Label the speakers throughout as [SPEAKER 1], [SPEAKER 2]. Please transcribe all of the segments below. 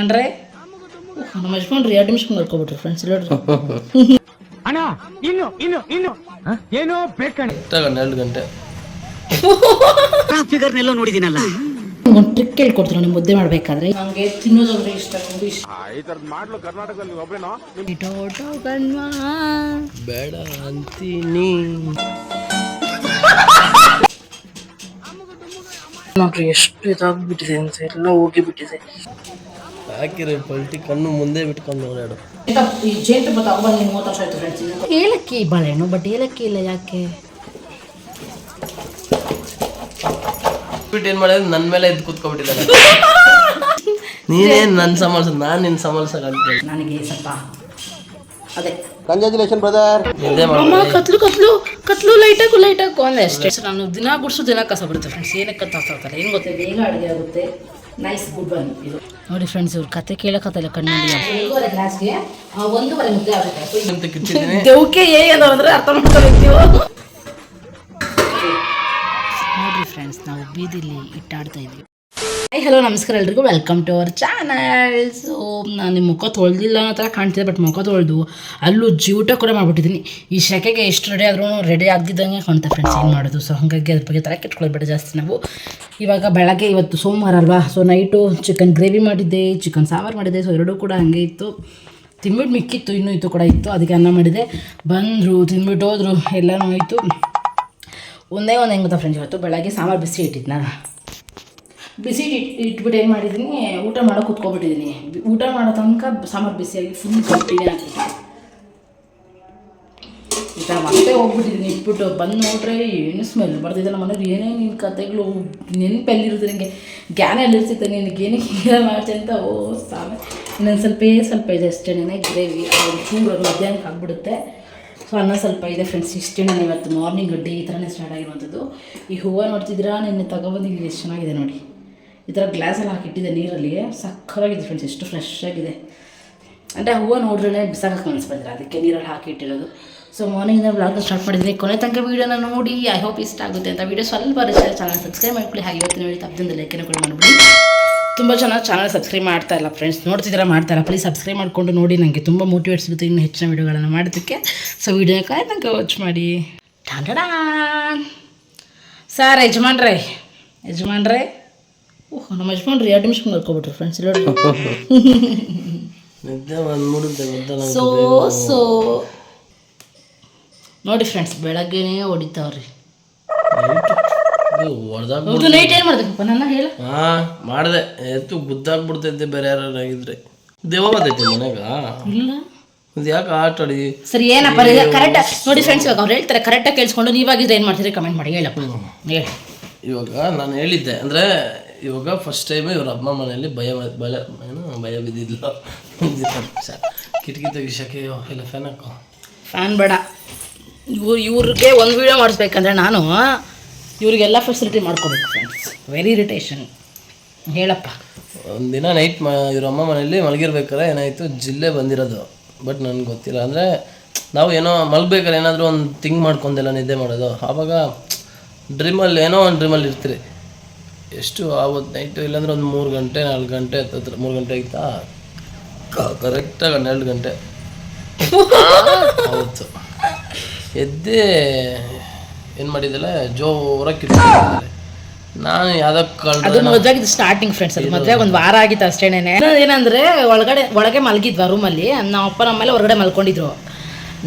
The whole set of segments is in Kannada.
[SPEAKER 1] ಯಜಮಾನ್ರೆ ಉಹ್, ನಮ್ಮ ಯಜಮಾನ್ರು ಎರಡು ನಿಮಿಷ ಕರ್ಕೊಬಿಟ್ರು ಫ್ರೆಂಡ್ಸ್ ನೋಡ್ರಿ
[SPEAKER 2] ಅಣ್ಣ ಇನ್ನು ಇನ್ನು ಇನ್ನು. ಏನೋ ಬೇಕಣ್ಣ
[SPEAKER 3] ತಗೊಂಡು ಎರಡು ಗಂಟೆ.
[SPEAKER 4] ಫಿಗರ್ನೆಲ್ಲೋ ನೋಡಿದಿನಲ್ಲ.
[SPEAKER 1] ಒಂದು ಟ್ರಿಕ್ ಹೇಳ್ಕೊಡ್ತೀನಿ ನೀವು ಮುದ್ದೆ ಮಾಡಬೇಕಾದ್ರೆ. ನನಗೆ ತಿನ್ನೋದಂದ್ರೆ ಇಷ್ಟ ಟೊಟೊ.
[SPEAKER 3] ಬೇಡ ಅಂತೀನಿ.
[SPEAKER 1] ನೋಡ್ರಿ ಎಷ್ಟು ಇದಾಗ್ಬಿಟ್ಟಿದೆ ಅಂತ ಎಲ್ಲ ಹೋಗಿಬಿಟ್ಟಿದೆ.
[SPEAKER 3] ಹಾಕಿರೋ ಪಲ್ಟಿ ಕಣ್ಣು ಮುಂದೆ ಬಿಟ್ಕೊಂಡು ನೋಡಾಡು
[SPEAKER 1] ಈ ಜೇನುತುಪ್ಪ ತಗೊಬಂದು ನೀವು ಮೂವತ್ತು ವರ್ಷ ಆಯ್ತು ಫ್ರೆಂಡ್ಸ್ ಏಲಕ್ಕಿ ಬಾಳೆಹಣ್ಣು ಬಟ್ ಏಲಕ್ಕಿ ಇಲ್ಲ ಯಾಕೆ?
[SPEAKER 3] ಬಿಟ್ಟು ಏನ್ ಮಾಡಿದ್ರೆ ನನ್ನ ಮೇಲೆ ಎದ್ದು ಕೂತ್ಕೊಬಿಟ್ಟಿದ್ದಾನೆ ನೀನೇನ್ ನನ್ನ ಸಂಭಾಳ್ಸ ನಾನು ನಿನ್ನ ಸಂಭಾಳ್ಸಕ್ಕೆ
[SPEAKER 1] ನನಗೆ ಸ್ವಲ್ಪ ಅದೇ.
[SPEAKER 3] ನಿದ್ದೆ
[SPEAKER 1] ಅಮ್ಮ
[SPEAKER 3] ಮಾಡಿ
[SPEAKER 1] ಕತ್ಲು ಕತ್ಲು ಕತ್ಲು ಲೈಟ್ ಹಾಕು ಅಂದ್ರೆ ಅಷ್ಟೇ. ನಾನು ದಿನ ಗುಡ್ಸು ದಿನ ಕಸ ಬಿಡುತ್ತೆ ಫ್ರೆಂಡ್ಸ್ ಏನಕ್ಕೆ ಕತ್ತಾಡ್ತಾರೆ ಏನು ಗೊತ್ತೆ ಬೇಗ ಅಡುಗೆ ಆಗುತ್ತೆ. ನೈಸ್ ಗುಡ್ ಒನ್ ಇದು ನೋಡಿ ಫ್ರೆಂಡ್ಸ್ ಇವ್ರ ಕತೆ ಕೇಳಕತ್ತಲ್ಲ ಕಣ್ಣಲ್ಲಿ ಒಂದೂವರೆ ಮುದ್ದೆ ಆಗುತ್ತೆ. ಅಂದ್ರೆ ಅರ್ಥ ಮಾಡ್ಕೋಬೇಕು ಫ್ರೆಂಡ್ಸ್ ನಾವು ಬೀದಿಲಿ ಇಟ್ಟಾಡ್ತಾ ಇದ್ವಿ. ಹೈ ಹಲೋ ನಮಸ್ಕಾರ ಎಲ್ರಿಗೂ. Welcome to our channel so ನಾನು ನಿಮ್ಮ ಮುಖ ತೊಳೆದಿಲ್ಲ ಅನ್ನೋ ಥರ ಕಾಣ್ತಿದೆ ಬಟ್ ಮುಖ ತೊಳೆದು ಅಲ್ಲೂ ಜೀವಟ ಕೂಡ ಮಾಡ್ಬಿಟ್ಟಿದ್ದೀನಿ ಈ ಶೆಕೆಗೆ ಎಷ್ಟು ರೆಡಿ ಆದ್ರೂ ರೆಡಿ ಆಗಿದ್ದಂಗೆ ಕಾಣ್ತಾ ಫ್ರೆಂಡ್ಸ್ ಏನು ಮಾಡೋದು? ಸೊ ಹಾಗಾಗಿ ಅದ್ರ ಬಗ್ಗೆ ತಲೆ ಕೆಟ್ಕೊಳ್ಬೇಡ ಜಾಸ್ತಿ ನಾವು. ಇವಾಗ ಬೆಳಗ್ಗೆ ಇವತ್ತು ಸೋಮವಾರ ಅಲ್ವಾ? ಸೊ ನೈಟು ಚಿಕನ್ ಗ್ರೇವಿ ಮಾಡಿದ್ದೆ ಚಿಕನ್ ಸಾಂಬಾರು ಮಾಡಿದ್ದೆ. ಸೊ ಎರಡೂ ಕೂಡ ಹಂಗೆ ಇತ್ತು. ತಿನ್ಬಿಟ್ಟು ಮಿಕ್ಕಿತ್ತು, ಇನ್ನೂ ಇತ್ತು ಕೂಡ ಇತ್ತು. ಅದಕ್ಕೆ ಅನ್ನ ಮಾಡಿದೆ. ಬಂದರು, ತಿಂದ್ಬಿಟ್ಟು ಹೋದರು, ಎಲ್ಲನೂ ಆಯಿತು. ಒಂದೇ ಒಂದು ಹೆಂಗೆ ಗೊತ್ತಾ ಫ್ರೆಂಡ್ಸ್ ಇವತ್ತು ಬೆಳಗ್ಗೆ ಸಾಂಬಾರು ಬಿಸಿ ಇಟ್ಟಿದ್ದು ನಾನು ಬಿಸಿ ಇಟ್ ಇಟ್ಬಿಟ್ಟು ಏನು ಮಾಡಿದ್ದೀನಿ ಊಟ ಮಾಡೋ ಕುತ್ಕೊಬಿಟ್ಟಿದ್ದೀನಿ ಊಟ ಮಾಡೋ ತನಕ ಸಾಂಬಾರು ಬಿಸಿಯಾಗಿ ಫುಲ್ ಗಟ್ಟಿನೇ ಹಾಕ್ಬಿಟ್ಟು ಥರ ಮತ್ತೆ ಹೋಗ್ಬಿಟ್ಟಿದ್ದೀನಿ ಇಟ್ಬಿಟ್ಟು ಬಂದು ನೋಡ್ರೆ ಏನು ಸ್ಮೆಲ್ ಬರ್ತಿದ್ದೆ ನಮ್ಮ ಮನೇಲಿ, ಏನೇ ನಿನ್ನ ಕತೆಗಳು, ನೆನಪೆಲ್ಲಿರುತ್ತೆ ನನಗೆ ಜ್ಞಾನ ಎಲ್ಲಿರ್ತಿತ್ತು ನಿನಗೆ? ಏನಕ್ಕೆ ಹೀಗೆ ಮಾಡ್ತೀನಿ ಅಂತ? ಓ, ಸಾಮೆ. ಇನ್ನೊಂದು ಸ್ವಲ್ಪ ಸ್ವಲ್ಪ ಇದೆ ಅಷ್ಟೇ ಗ್ರೇವಿ ಚೂರು ಮಧ್ಯಾಹ್ನಕ್ಕೆ ಆಗ್ಬಿಡುತ್ತೆ. ಸೊ ಅನ್ನ ಸ್ವಲ್ಪ ಇದೆ ಫ್ರೆಂಡ್ಸ್ ಇಷ್ಟೇ ನಾನು ಇವತ್ತು ಮಾರ್ನಿಂಗ್ ಡೇ ಈ ಥರನೇ ಸ್ಟಾರ್ಟ್ ಆಗಿರುವಂಥದ್ದು. ಈ ಹೂವು ನೋಡ್ತಿದ್ದೀರಾ? ನಿನ್ನೆ ತಗೊಬಂದಿದ್ದೀನಿ ಎಷ್ಟು ಚೆನ್ನಾಗಿದೆ ನೋಡಿ. ಈ ಥರ ಗ್ಲಾಸಲ್ಲಿ ಹಾಕಿಟ್ಟಿದ್ದೆ ನೀರಲ್ಲಿ. ಸಕ್ಕತ್ತಾಗಿದೆ ಫ್ರೆಂಡ್ಸ್ ಎಷ್ಟು ಫ್ರೆಶ್ ಆಗಿದೆ. ಅಂದರೆ ಹೂವು ನೋಡ್ರೇ ಬಿಸಾಕಕ್ಕೆ ಅನಿಸ್ಬಂದ್ರೆ ಅದಕ್ಕೆ ನೀರಲ್ಲಿ ಹಾಕಿ ಇಟ್ಟಿರೋದು ಸೊ ಮಾರ್ನಿಂಗ್ ಬ್ಲಾಗ್ನ ಸ್ಟಾರ್ಟ್ ಮಾಡಿದ್ದೀನಿ ಕೊನೆ ತನಕ ವೀಡಿಯೋನ ನೋಡಿ ಐ ಹೋಪ್ ಇಷ್ಟ ಆಗುತ್ತೆ ಅಂತ. ವೀಡಿಯೋ ಸ್ವಲ್ಪ ಇಷ್ಟ ಚಾನಲ್ ಸಬ್ಸ್ಕ್ರೈಬ್ ಮಾಡ್ಕೊಳ್ಳಿ. ಹಾಗೆ ಇವತ್ತಿನ ಹೇಳಿ ತಪ್ಪದಿಂದ ಲೈಕನ್ನು ಕೂಡ ಮಾಡಿಬಿಡಿ ತುಂಬ ಚೆನ್ನಾಗಿ ಚಾನಲ್ ಸಬ್ಸ್ಕ್ರೈಬ್ ಮಾಡ್ತಾ ಇಲ್ಲ ಫ್ರೆಂಡ್ಸ್ ನೋಡ್ತಿದ್ದೀರಾ, ಮಾಡ್ತಾ ಇಲ್ಲ. ಪ್ಲೀಸ್ ಸಬ್ಸ್ಕ್ರೈಬ್ ಮಾಡಿಕೊಂಡು ನೋಡಿ ನನಗೆ ತುಂಬ ಮೋಟಿವೇಟ್ ಸಿಗುತ್ತೆ ಇನ್ನು ಹೆಚ್ಚಿನ ವೀಡಿಯೋಗಳನ್ನು ಮಾಡೋದಕ್ಕೆ. ಸೊ ವೀಡಿಯೋ ಕಾಯ್ ತನಕ ವಾಚ್ ಮಾಡಿ. ಟಾಂಡಡಾ ಸರ್ ಯಜಮಾನ್ರೇ ಯಜಮಾನ್ರೇ. ಓಹ್ ನಮ್ಮ ಯಜಮಾನ್ರಿ ಎರಡು ನಿಮಿಷ ಕರ್ಕೊಬಿಟ್ರು ಫ್ರೆಂಡ್ಸ್ ಸೊ ಸೊ ನೋಡಿ ಫ್ರೆಂಡ್ಸ್ ಬೆಳಗ್ಗೆನೇ ಹೊಡಿತಾವ್ರಿ. ನೈಟ್ ಏನು ಮಾಡ್ಬೇಕಪ್ಪ? ನನ್ನ ಹೇಳ.
[SPEAKER 3] ಹಾ ಮಾಡಿದೆ. ಎತ್ತು ಗುದ್ದಾಗ್ಬಿಡ್ತೈತೆ ಬೇರೆ ಯಾರು ಆಗಿದ್ರೆ. ದೇವ ಬರ್ತೈತೆ ಮನೆಗ
[SPEAKER 1] ಇಲ್ಲ.
[SPEAKER 3] ಇದು ಯಾಕೆ ಆಟ ಆಡಿ?
[SPEAKER 1] ಸರಿ ಏನಪ್ಪ ಕರೆಕ್ಟ್ ನೋಡಿ ಫ್ರೆಂಡ್ಸ್ ಇವಾಗ ಅವ್ರು ಹೇಳ್ತಾರೆ ಕರೆಕ್ಟಾಗಿ ಕೇಳಿಸ್ಕೊಂಡು ನೀವಾಗಿದ್ರೆ ಏನು ಮಾಡ್ತೀರಿ? ಕಮೆಂಟ್ ಮಾಡಿ ಹೇಳಪ್ಪ. ಹೇಳಿ.
[SPEAKER 3] ಇವಾಗ ನಾನು ಹೇಳಿದ್ದೆ ಅಂದರೆ ಇವಾಗ ಫಸ್ಟ್ ಟೈಮ್ ಇವ್ರ ಅಮ್ಮ ಮನೆಯಲ್ಲಿ ಭಯ ಭಯ ಏನು ಭಯ ಬಿದ್ದಿದ್ಲು. ಕಿಟಕಿ ತೆಗಿಸಕ್ಕೆ ಇಲ್ಲ ಫ್ಯಾನ್ ಹಾಕೋ.
[SPEAKER 1] ಫ್ಯಾನ್ ಬೇಡ. ಇವ್ರು ಇವ್ರಿಗೆ ಒಂದು ವೀಡಿಯೋ ಮಾಡಿಸ್ಬೇಕಂದ್ರೆ ನಾನು ಇವ್ರಿಗೆಲ್ಲ ಫೆಸಿಲಿಟಿ ಮಾಡ್ಕೊಬೇಕು ಫ್ರೆಂಡ್ಸ್ ವೆರಿ ಇರಿಟೇಷನ್ ಹೇಳಪ್ಪ.
[SPEAKER 3] ಒಂದಿನ ನೈಟ್ ಮ ಇವ್ರ ಅಮ್ಮ ಮನೆಯಲ್ಲಿ ಮಲಗಿರ್ಬೇಕಾದ್ರೆ ಏನಾಯಿತು ಜಿಲ್ಲೆ ಬಂದಿರೋದು. ಬಟ್ ನನಗೆ ಗೊತ್ತಿಲ್ಲ. ಅಂದರೆ ನಾವು ಏನೋ ಮಲಗಬೇಕಾದ್ರೆ ಏನಾದರೂ ಒಂದು ಥಿಂಗ್ ಮಾಡ್ಕೊಂಡೆಲ್ಲ ನಿದ್ದೆ ಮಾಡೋದು. ಆವಾಗ ಡ್ರೀಮಲ್ಲಿ ಏನೋ ಒಂದು ಡ್ರೀಮಲ್ಲಿ ಇರ್ತೀರಿ. ಎಷ್ಟು ಆವತ್ತು ನೈಟು ಇಲ್ಲಾಂದ್ರೆ ಒಂದು ಮೂರು ಗಂಟೆ ನಾಲ್ಕು ಗಂಟೆ ಹತ್ತತ್ರ ಮೂರು ಗಂಟೆ ಆಯ್ತಾ? ಕರೆಕ್ಟಾಗಿ ಹನ್ನೆರಡು ಗಂಟೆ. ಆವತ್ತು. ಎದ್ದೇ ಏನು ಮಾಡಿದ್ದಲ್ಲ ಜೋರಾಗಿ ಕಿತ್ಕೊಂಡಿದ್ದಾರೆ ನಾನು ಯಾವುದೋ ಕಳ್ದ
[SPEAKER 1] ಅದು ಸ್ಟಾರ್ಟಿಂಗ್ ಫ್ರೆಂಡ್ಸ್ ಅದು. ಮದುವೆ ಒಂದು ವಾರ ಆಗಿತ್ತು ಅಷ್ಟೇನೆ ಏನಂದ್ರೆ ಒಳಗಡೆ ಒಳಗೆ ಮಲಗಿದ್ವ ರೂಮಲ್ಲಿ ನಮ್ಮ ಅಪ್ಪ ನಮ್ಮ ಮೇಲೆ ಹೊರಗಡೆ ಮಲ್ಕೊಂಡಿದ್ರು.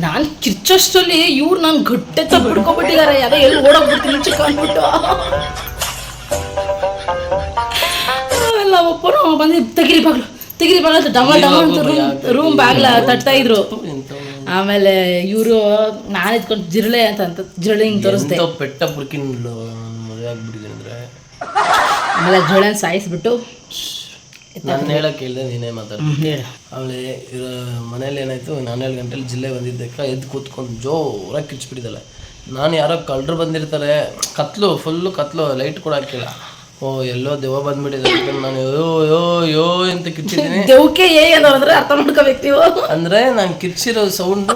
[SPEAKER 1] ನಾನು ಕಿರ್ಚೋಷ್ಟರಲ್ಲಿ ಇವ್ರು ನಾನು ಗಟ್ಟೆ ತಪ್ಪಿಡ್ಕೊಬಿಟ್ಟಿದ್ದಾರೆ ಯಾರೋ ಎಲ್ಲಿ ಓಡೋಗ್ಬಿಡ್ತೀನಿ ಚಿಕ್ಕ ಅಂದ್ಬಿಟ್ಟು. ಬಂದು ತೆಗಿರಿ ಬಾಗ್ಲು ತೆಗಿರಿ ಬಾಗ್ಲು ಅಂತ ಡಮ ಅಂತ ರೂಮ್ ರೂಮ್ ಬಾಗ್ಲ ತಟ್ತಾ ಇದ್ರು. ಆಮೇಲೆ ಇವರು ನಾನು ಇದ್ಕೊಂಡು ಜಿರಳೆ ಅಂತ ಅಂತ ಜಿರಳೆ ಹಿಂಗೆ ತೋರಿಸ್ದೆ.
[SPEAKER 3] ಪೆಟ್ಟ ಪುರ್ಕಿನ್ ಮದುವೆ ಆಗ್ಬಿಟ್ಟಿದ್ದೀನಿ ಅಂದರೆ?
[SPEAKER 1] ಆಮೇಲೆ ಜಿರಳೆನ ಸಾಯಿಸ್ಬಿಟ್ಟು
[SPEAKER 3] ನಾನು ಹೇಳಕ್ಕೆ ಹೇಳಿದೆ ನೀನೇ ಆಮೇಲೆ ಇವ್ರ ಮನೇಲಿ ಏನಾಯ್ತು ನಾನೇಳು ಗಂಟೆಲಿ ಜಿಲ್ಲೆ ಬಂದಿದ್ದಕ್ಕ ಎದ್ದು ಕೂತ್ಕೊಂಡು ಜೋರಾಗಿ ಕಿಚ್ಬಿಟ್ಟಿದ್ದಾಳೆ. ನಾನು ಯಾರೋ ಕಳ್ಳರು ಬಂದಿರ್ತಾರೆ ಕತ್ಲು ಫುಲ್ಲು ಕತ್ಲು ಲೈಟ್ ಕೂಡ ಹಾಕಿಲ್ಲ ಓ ಎಲ್ಲೋ ದೆವ್ವ ಬಂದ್ಬಿಟ್ಟಿದೆ ನಾನು ಯೋ ಯೋ ಯೋ ಅಂತ ಕಿಚ್ಚಿದ್ದೀನಿ
[SPEAKER 1] ದೇವಕ್ಕೆ ಏನು ಅಂದ್ರೆ ಅರ್ಥ ಮಾಡ್ಕೋಬೇಕು ನೀವು.
[SPEAKER 3] ಅಂದ್ರೆ ನಾನು ಕಿರ್ಚಿರೋ sound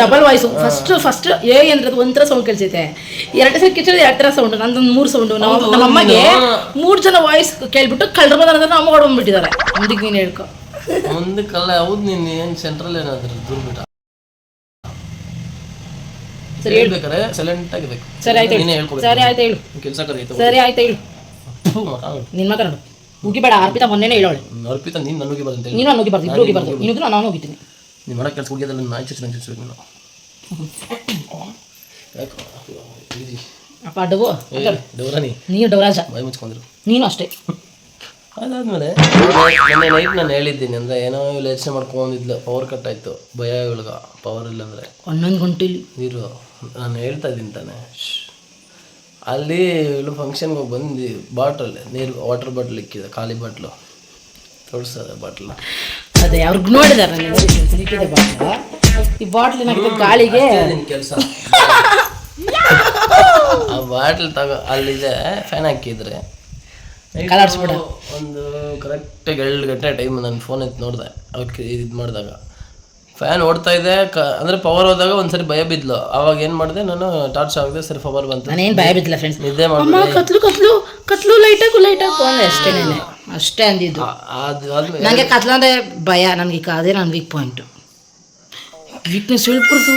[SPEAKER 1] double voice first first ಏ ಅಂದ್ರೆ ಒಂಥರ ಸೌಂಡ್ ಕೇಳಿಸೈತೆ. ಎರಡು ಸಲ ಕಿಚ್ಚದ ಎರಡು ಥರ ಸೌಂಡ್ ನಂದೊಂದು ಮೂರು ಸೌಂಡ್ ನಾವು ನಮ್ಮ ಅಮ್ಮಗೆ ಮೂರು ಜನ ವಾಯ್ಸ್ ಕೇಳ್ಬಿಟ್ಟು ಕಳ್ಳರ್ ಬಂದ್ರೆ ಅಂದ್ರೆ ಅಮ್ಮ ಹೊಡ್ಕೊಂಡ್ಬಿಟ್ಟಿದ್ದಾರೆ ಮುಂದಿಗೆ ನೀನು ಹೇಳ್ಕೊ.
[SPEAKER 3] ಕಲ್ಲ ಹೌದು ನೀನು ಏನು ಸೆಂಟ್ರಲ್ ಏನಾದ್ರು ದೂರ್ಬಿಟ್ಟ
[SPEAKER 1] ಸರಿ ಹೇಳ್ಬೇಕಾದ್ರೆ
[SPEAKER 3] ಹೇಳ್ಬೇಕಾರೆ ಸೈಲೆಂಟ್ ಆಗಿರ್ಬೇಕು
[SPEAKER 1] ಸರಿ ಆಯ್ತು ಸರಿ ಆಯ್ತು ಹೇಳು.
[SPEAKER 3] ಕೆಲಸ ಕರೀತು
[SPEAKER 1] ಸರಿ ಆಯ್ತು ಹೇಳು. ನಿನ್ನ ಮಗ ನೋಡು ಉಗಿಬೇಡ ಅರ್ಪಿತಾ ಮೊನ್ನೆನೇ ಹೇಳೋಳೆ
[SPEAKER 3] ಅರ್ಪಿತ ನೀನು ನನಗೆ ಬರ್ತೀನಿ
[SPEAKER 1] ನೀನು ನಾನು ಹೋಗಿಬಾರ್ದು ಹೋಗಿ ಬರ್ತೀನಿ ನೀನು ನಾನು ಹೋಗಿದ್ದೀನಿ
[SPEAKER 3] ನೀನ್ ಮಾಡ ಕೆಲಸ ಹುಡುಗಿಯದಲ್ಲ ನಾನು ಆಚೆ ನಂಗೆ ಚುಚ್ಚು ನೀನು
[SPEAKER 1] ಅಪ್ಪ
[SPEAKER 3] ಏ ಡೌರಾನಿ
[SPEAKER 1] ನೀನು ಡೌರಾಜ.
[SPEAKER 3] ಬಾಯಿ ಮುಚ್ಕೊಂಡ್ರು
[SPEAKER 1] ನೀನು ಅಷ್ಟೇ.
[SPEAKER 3] ಅದಾದ್ಮೇಲೆ ನನ್ನ ನೈಟ್ ನಾನು ಹೇಳಿದ್ದೀನಿ ಅಂದ್ರೆ ಏನೋ ಯೋಚನೆ ಮಾಡ್ಕೊಂಡಿದ್ಲು. ಪವರ್ ಕಟ್ ಆಯ್ತು. ಭಯ ಇವಳಗ. ಪವರ್ ಇಲ್ಲ ಅಂದ್ರೆ.
[SPEAKER 1] ಹನ್ನೊಂದು ಗಂಟೆಲಿ.
[SPEAKER 3] ನೀರು ನಾನು ಹೇಳ್ತಾ ಇದ್ದೀನಿ ತಾನೆ. ಅಲ್ಲಿ ಇಲ್ಲೂ ಫಂಕ್ಷನ್ಗೆ ಹೋಗಿ ಬಂದು ಬಾಟಲ್ ನೀರು ವಾಟರ್ ಬಾಟ್ಲ್ ಇಕ್ಕಿದೆ ಖಾಲಿ ಬಾಟ್ಲು ತೋರಿಸದ ಬಾಟ್ಲ್
[SPEAKER 1] ಅದೇ ಅವ್ರಿಗೆ ನೋಡಿದಾರೆ ಬಾಟ್ಲ ಈ ಬಾಟ್ಲ್ ಗಾಳಿಗೆ
[SPEAKER 3] ನಿನ್ನ ಕೆಲಸ. ಆ ಬಾಟ್ಲ್ ತಗೋ ಅಲ್ಲಿದೆ ಫ್ಯಾನ್ ಹಾಕಿದ್ರೆ.
[SPEAKER 1] ಕಲಾಡ್ಸ್ಬಿಡು.
[SPEAKER 3] ಒಂದು ಕರೆಕ್ಟಾಗಿ ಎರಡು ಗಂಟೆ ಟೈಮ್ ನಾನು ಫೋನ್ ಎತ್ತು ನೋಡಿದೆ ಅವ್ರಿಗೆ ಇದು ಮಾಡಿದಾಗ. ಫ್ಯಾನ್ ಓಡ್ತಾ ಇದೆ. ಕ ಅಂದರೆ ಪವರ್ ಹೋದಾಗ ಒಂದ್ಸರಿ ಭಯ ಬಿದ್ಲು. ಅವಾಗ ಏನು ಮಾಡಿದೆ ನಾನು ಟಾರ್ಚ್ ಆಗದೆ ಸರಿ ಪವರ್ ಬಂತು.
[SPEAKER 1] ನಾನೇನು ಭಯ ಬಿದ್ದಿಲ್ಲ ಫ್ರೆಂಡ್ಸ್
[SPEAKER 3] ನಿದ್ದೆ
[SPEAKER 1] ಅಮ್ಮ ಕತ್ಲು ಕತ್ಲು ಕತ್ಲು ಲೈಟ್ ಹಾಕು ಲೈಟ್ ಹಾಕು. ಅಂದೆ ಅಷ್ಟೇ ನೆನೆ ಅಷ್ಟೇ ಅಂದಿದ್ದು.
[SPEAKER 3] ಅದು ಆದ್ಮೇಲೆ
[SPEAKER 1] ನನಗೆ ಕತ್ಲು ಅಂದ್ರೆ ಭಯ. ನನಗೆ ಈಗ ಅದೇ ನನ್ನ ವೀಕ್ ಪಾಯಿಂಟು ವೀಕ್ನೆಸ್ ಹೇಳ್ಬಿಡ್ತು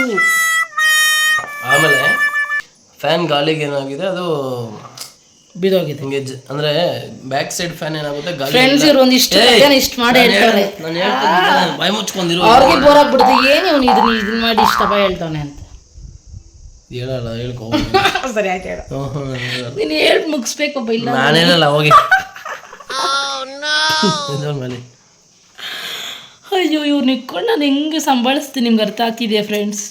[SPEAKER 3] ಆಮೇಲೆ ಫ್ಯಾನ್ ಗಾಳಿಗೆ ಏನಾಗಿದೆ ಅದು
[SPEAKER 1] ಬಿದೋಗಿದೆ.
[SPEAKER 3] ಹಿಂಗೆ ಜ- ಅಂದ್ರೆ ಬ್ಯಾಕ್ ಸೈಡ್ ಫ್ಯಾನ್ ಏನಾಗುತ್ತೆ ಗಾಳಿ
[SPEAKER 1] ಫ್ರೆಂಡ್ಸ್ ಇವ್ರು ಒಂದಿಷ್ಟು ಏನು ಇಷ್ಟು ಮಾಡಿ ಹೇಳ್ತಾರೆ
[SPEAKER 3] ನಾನು ಹೇಳ್ತೀನಿ ಬಾಯಿ ಮುಚ್ಕೊಂಡಿರು
[SPEAKER 1] ಅವ್ರಿಗೆ ಬೋರ್ ಆಗ್ಬಿಡ್ತು. ಏನು ಇವನು ಇದನ್ನ ಇದನ್ನ ಮಾಡಿ ಇಷ್ಟ ಭಯ ಹೇಳ್ತಾನೆ ಅಂತ.
[SPEAKER 3] ಹೇಳಲ್ಲ ಹೇಳ್ಕೊ.
[SPEAKER 1] ಸರಿ ಆಯ್ತು ಹೇಳು. ನೀನು ಹೇಳಿ ಮುಗಿಸ್ಬೇಕಪ್ಪ ಇಲ್ಲ
[SPEAKER 3] ನಾನು ಹೇಳಲ್ಲ ಹೋಗಿ. ಇದ್ರ ಮೇಲೆ.
[SPEAKER 1] ಅಯ್ಯೋ ಇವ್ರು ನಿಕ್ಕೊಂಡು ನಾನು ಹೆಂಗೆ ಸಂಭಾಳಿಸ್ತೀನಿ ನಿಮ್ಗೆ ಅರ್ಥ ಆಗ್ತಿದೆಯಾ ಫ್ರೆಂಡ್ಸ್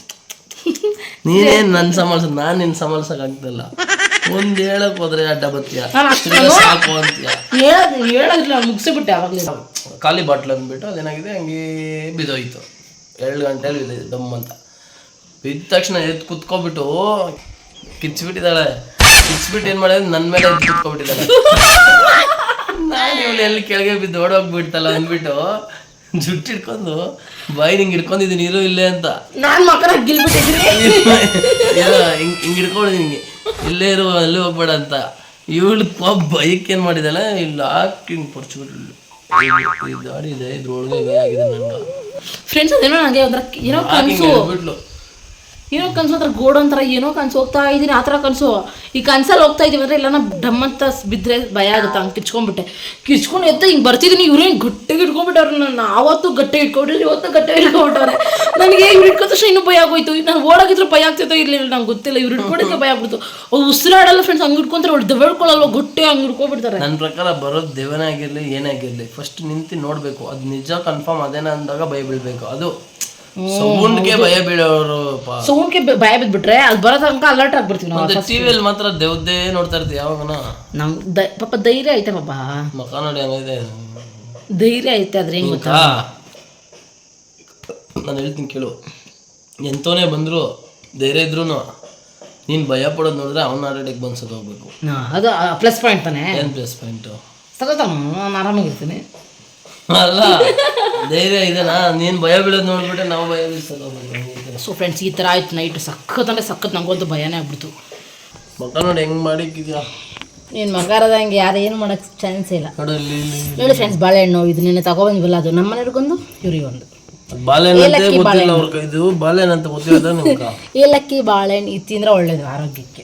[SPEAKER 3] ನೀನೇನ್ ನನ್ ಸಂಭಾಳ್ಸ ನಾನು ನಿನ್ ಸಂಭಾಳ್ಸಕ್ ಆಗ್ತಿಲ್ಲ. ಒಂದ್ ಹೇಳಕ್ ಹೋದ್ರೆ ಅಡ್ಡ ಬತ್ತೀಯ.
[SPEAKER 1] ನಾನು ಅಷ್ಟು
[SPEAKER 3] ತಿರ್ಗಾ ಸಾಕು ಅಂತೀಯ.
[SPEAKER 1] ಹೇಳೋದು ಹೇಳೋದಿಲ್ಲ ಮುಗಿಸ್ಬಿಟ್ಟೆ
[SPEAKER 3] ಖಾಲಿ ಬಾಟ್ಲ್ ಅಂದ್ಬಿಟ್ಟು ಅದೇನಾಗಿದೆ ಹಂಗೆ ಬಿದ್ದೋಯ್ತು. ಎರಡು ಗಂಟೆಲಿ ಇದೆ ಡಮ್ ಅಂತ. ಬಿದ್ದ ತಕ್ಷಣ ಎದ್ದು ಕುತ್ಕೊಬಿಟ್ಟು ಕಿಚ್ಬಿಟ್ಟಿದ್ದಾಳೆ ಕಿಚ್ಬಿಟ್ಟು ಏನ್ ಮಾಡಿದ್ರೆ ನನ್ನ ಮೇಲೆ ಎದ್ದು ಕುತ್ಕೊಬಿಟ್ಟಿದ್ದಾಳೆ ನಾನು ಇವಳು ಎಲ್ಲಿ ಕೆಳಗೆ ಬಿದ್ದು ಓಡೋಗ್ಬಿಡ್ತಲ್ಲ ಅಂದ್ಬಿಟ್ಟು ಜುಟ್ಟು ಹಿಡ್ಕೊಂಡು ಬಾಯಿ ಹಿಂಗೆ ಹಿಡ್ಕೊಂಡಿದ್ದೀನಿ ಇರು ಇಲ್ಲೇ ಅಂತ.
[SPEAKER 1] ನಾನು ಮಕ್ಕಳ ಗಿಲ್ಬಿಟ್ಟಿದ್ದೀನಿ.
[SPEAKER 3] ಹಿಂಗೆ ಹಿಂಗೆ ಹಿಂಗ್ ಹಿಡ್ಕೊಂಡಿದ್ದೀನಿ. ಇಲ್ಲೇ ಇರುವ ಅಲ್ಲಿ ಹೋಗ್ಬೇಡ ಅಂತ. ಇವಳು ಪಾಪ ಬೈಕ್ ಏನು ಮಾಡಿದಾಳೆ? ಇಲ್ಲಿ ಹಾಕಿಂಗ್ ಹಿಂಗೆ ಪರ್ಚ್ಬಿಟ್ಲು ದಾಡಿ ಇದೆ ಇದ್ರೊಳಗೆ ಆಗಿದೆ ನನ್ನ.
[SPEAKER 1] ಫ್ರೆಂಡ್ಸ್ ಅದೇನೋ ನನಗೆ ಒಂಥರ ಏನೋ ಕನಸು. ಏನೋ ಕನಸು ಒಂಥರ ಗೋಡ್ ಒಂಥರ ಏನೋ ಕನಸು ಹೋಗ್ತಾ ಇದ್ದೀನಿ ಆ ಥರ ಕನಸು. ಈ ಕನ್ಸಲ್ಲಿ ಹೋಗ್ತಾ ಇದೀವಿ ಅಂದ್ರೆ ಇಲ್ಲನ ಡಮ್ ಅಂತ ಬಿದ್ದರೆ ಭಯ ಆಗುತ್ತೆ, ಹಂಗೆ ಕಿಚ್ಕೊಂಡ್ಬಿಟ್ಟೆ ಕಿಚ್ಕೊಂಡು ಎತ್ತ ಹಿಂಗೆ ಬರ್ತಿದ್ದೀನಿ ಇವ್ರೇನು ಗಟ್ಟಿಗೆ ಇಟ್ಕೊಂಬಿಟ್ಟವ್ರು ನಾನು ಆವತ್ತು ಗಟ್ಟಿ ಇಟ್ಕೊಂಡ್ರೆ ಇವತ್ತು ಗಟ್ಟೆ ಇಟ್ಕೊಂಡ್ಬಿಟ್ಟವ್ರೆ ನನಗೆ ಇವ್ರು ಇಟ್ಕೊಂಡ ತಕ್ಷಣ ಇನ್ನೂ ಭಯ ಆಗೋಯ್ತು. ನಾನು ಓಡಾಗಿದ್ರು ಭಯ ಆಗ್ತಿತ್ತೋ ಇರಲಿಲ್ಲ, ನಂಗೆ ಗೊತ್ತಿಲ್ಲ, ಇವ್ರು ಇಟ್ಕೊಂಡಿದ್ರೆ ಭಯ ಆಗ್ಬಿಡ್ತು. ಅವ್ರು ಉಸಿರಾಡಲ್ಲ ಫ್ರೆಂಡ್ಸ್ ಹಂಗೆ ಇಟ್ಕೊಂತಾರೆ ಅವ್ರು ದಬಳ್ಕೊಳ್ಳಲ್ವ ಗಟ್ಟಿ ಹಂಗೆ ಇಟ್ಕೊಂಡ್ಬಿಡ್ತಾರೆ
[SPEAKER 3] ನನ್ನ ಪ್ರಕಾರ ಬರೋದು ದೇವನೇ ಆಗಿರಲಿ ಏನೇ ಫಸ್ಟ್ ನಿಂತು ನೋಡಬೇಕು. ಅದು ನಿಜ ಕನ್ಫರ್ಮ್ ಅದೇನ ಅಂದಾಗ ಭಯ ಬೀಳಬೇಕು. ಅದು ಸೌಂಡ್ಗೆ ಭಯ ಬೀಳೋರು
[SPEAKER 1] ಸೌಂಡ್ಗೆ ಭಯ ಬಿದ್ಬಿಟ್ರೆ ಅಲ್ಲಿ ಬರೋ ತನಕ ಅಲರ್ಟ್ ಆಗ್ಬಿಡ್ತೀವಿ ನಾವು
[SPEAKER 3] ಟಿವಿಯಲ್ಲಿ ಮಾತ್ರ ದೇವ್ದೇ ನೋಡ್ತಾ ಇರ್ತೀವಿ ಯಾವಾಗನ.
[SPEAKER 1] ನಂಗೆ ಪಾಪ ಧೈರ್ಯ ಐತೆ ಪಾಪ.
[SPEAKER 3] ಮಕ ನೋಡಿ ಹಂಗಿದೆ
[SPEAKER 1] ಧೈರ್ಯ ಐತೆ ಆದ್ರೆ ಹೆಂಗ್ ಗೊತ್ತಾ?
[SPEAKER 3] ನಾನು ಹೇಳ್ತೀನಿ ಕೇಳು. ಎಂತೋನೇ ಬಂದ್ರು ಧೈರ್ಯ ಇದ್ರು ನೀನು ಭಯ ಪಡೋದು ನೋಡಿದ್ರೆ ಅವನ ಆಲ್ರೆಡಿಗೆ ಬಂದ್ಸೋದು ಹೋಗ್ಬೇಕು
[SPEAKER 1] ಅದು ಪ್ಲಸ್ ಪಾಯಿಂಟ್ ತಾನೇ?
[SPEAKER 3] ಏನು ಪ್ಲಸ್ ಪಾಯಿಂಟು
[SPEAKER 1] ಸತತ ನಾನು ಆರಾಮಾಗಿರ್ತೀನಿ.
[SPEAKER 3] ಅಲ್ಲ ಧೈರ್ಯ ಇದೆನಾ? ನೀನು ಭಯ ಬೀಳೋದು ನೋಡ್ಬಿಟ್ಟು ನಾವು ಭಯ ಬೀಳ್ಸೋದು
[SPEAKER 1] ಸೊ ಫ್ರೆಂಡ್ಸ್ ಈ ಥರ ಆಯ್ತು ನೈಟ್ ಸಖತ್ ಅಂದರೆ ಸಖತ್ ನಂಗೊಂದು ಭಯನೇ ಆಗ್ಬಿಡ್ತು.
[SPEAKER 3] ಮಗ ನೋಡಿ ಹೆಂಗೆ ಮಾಡಿಕ್ಕಿದ್ಯಾ
[SPEAKER 1] ನೀನು ಮಗಾರದ ಹಂಗೆ ಯಾರು ಏನು ಮಾಡೋಕ್ಕೆ ಚಾನ್ಸ್ ಇಲ್ಲ.
[SPEAKER 3] ನೋಡಿ
[SPEAKER 1] ಫ್ರೆಂಡ್ಸ್ ಬಾಳೆಹಣ್ಣು ಇದು ನಿನ್ನೆ ತಗೊಬಂದ್ವಲ್ಲ ಅದು ನಮ್ಮ ಮನೆಯವ್ರಿಗೊಂದು ಇವ್ರಿಗೊಂದು ಏಲಕ್ಕಿ
[SPEAKER 3] ಬಾಳೆಹಣ್ಣು
[SPEAKER 1] ಇದು ತಿಂದ್ರೆ ಒಳ್ಳೇದು ಆರೋಗ್ಯಕ್ಕೆ.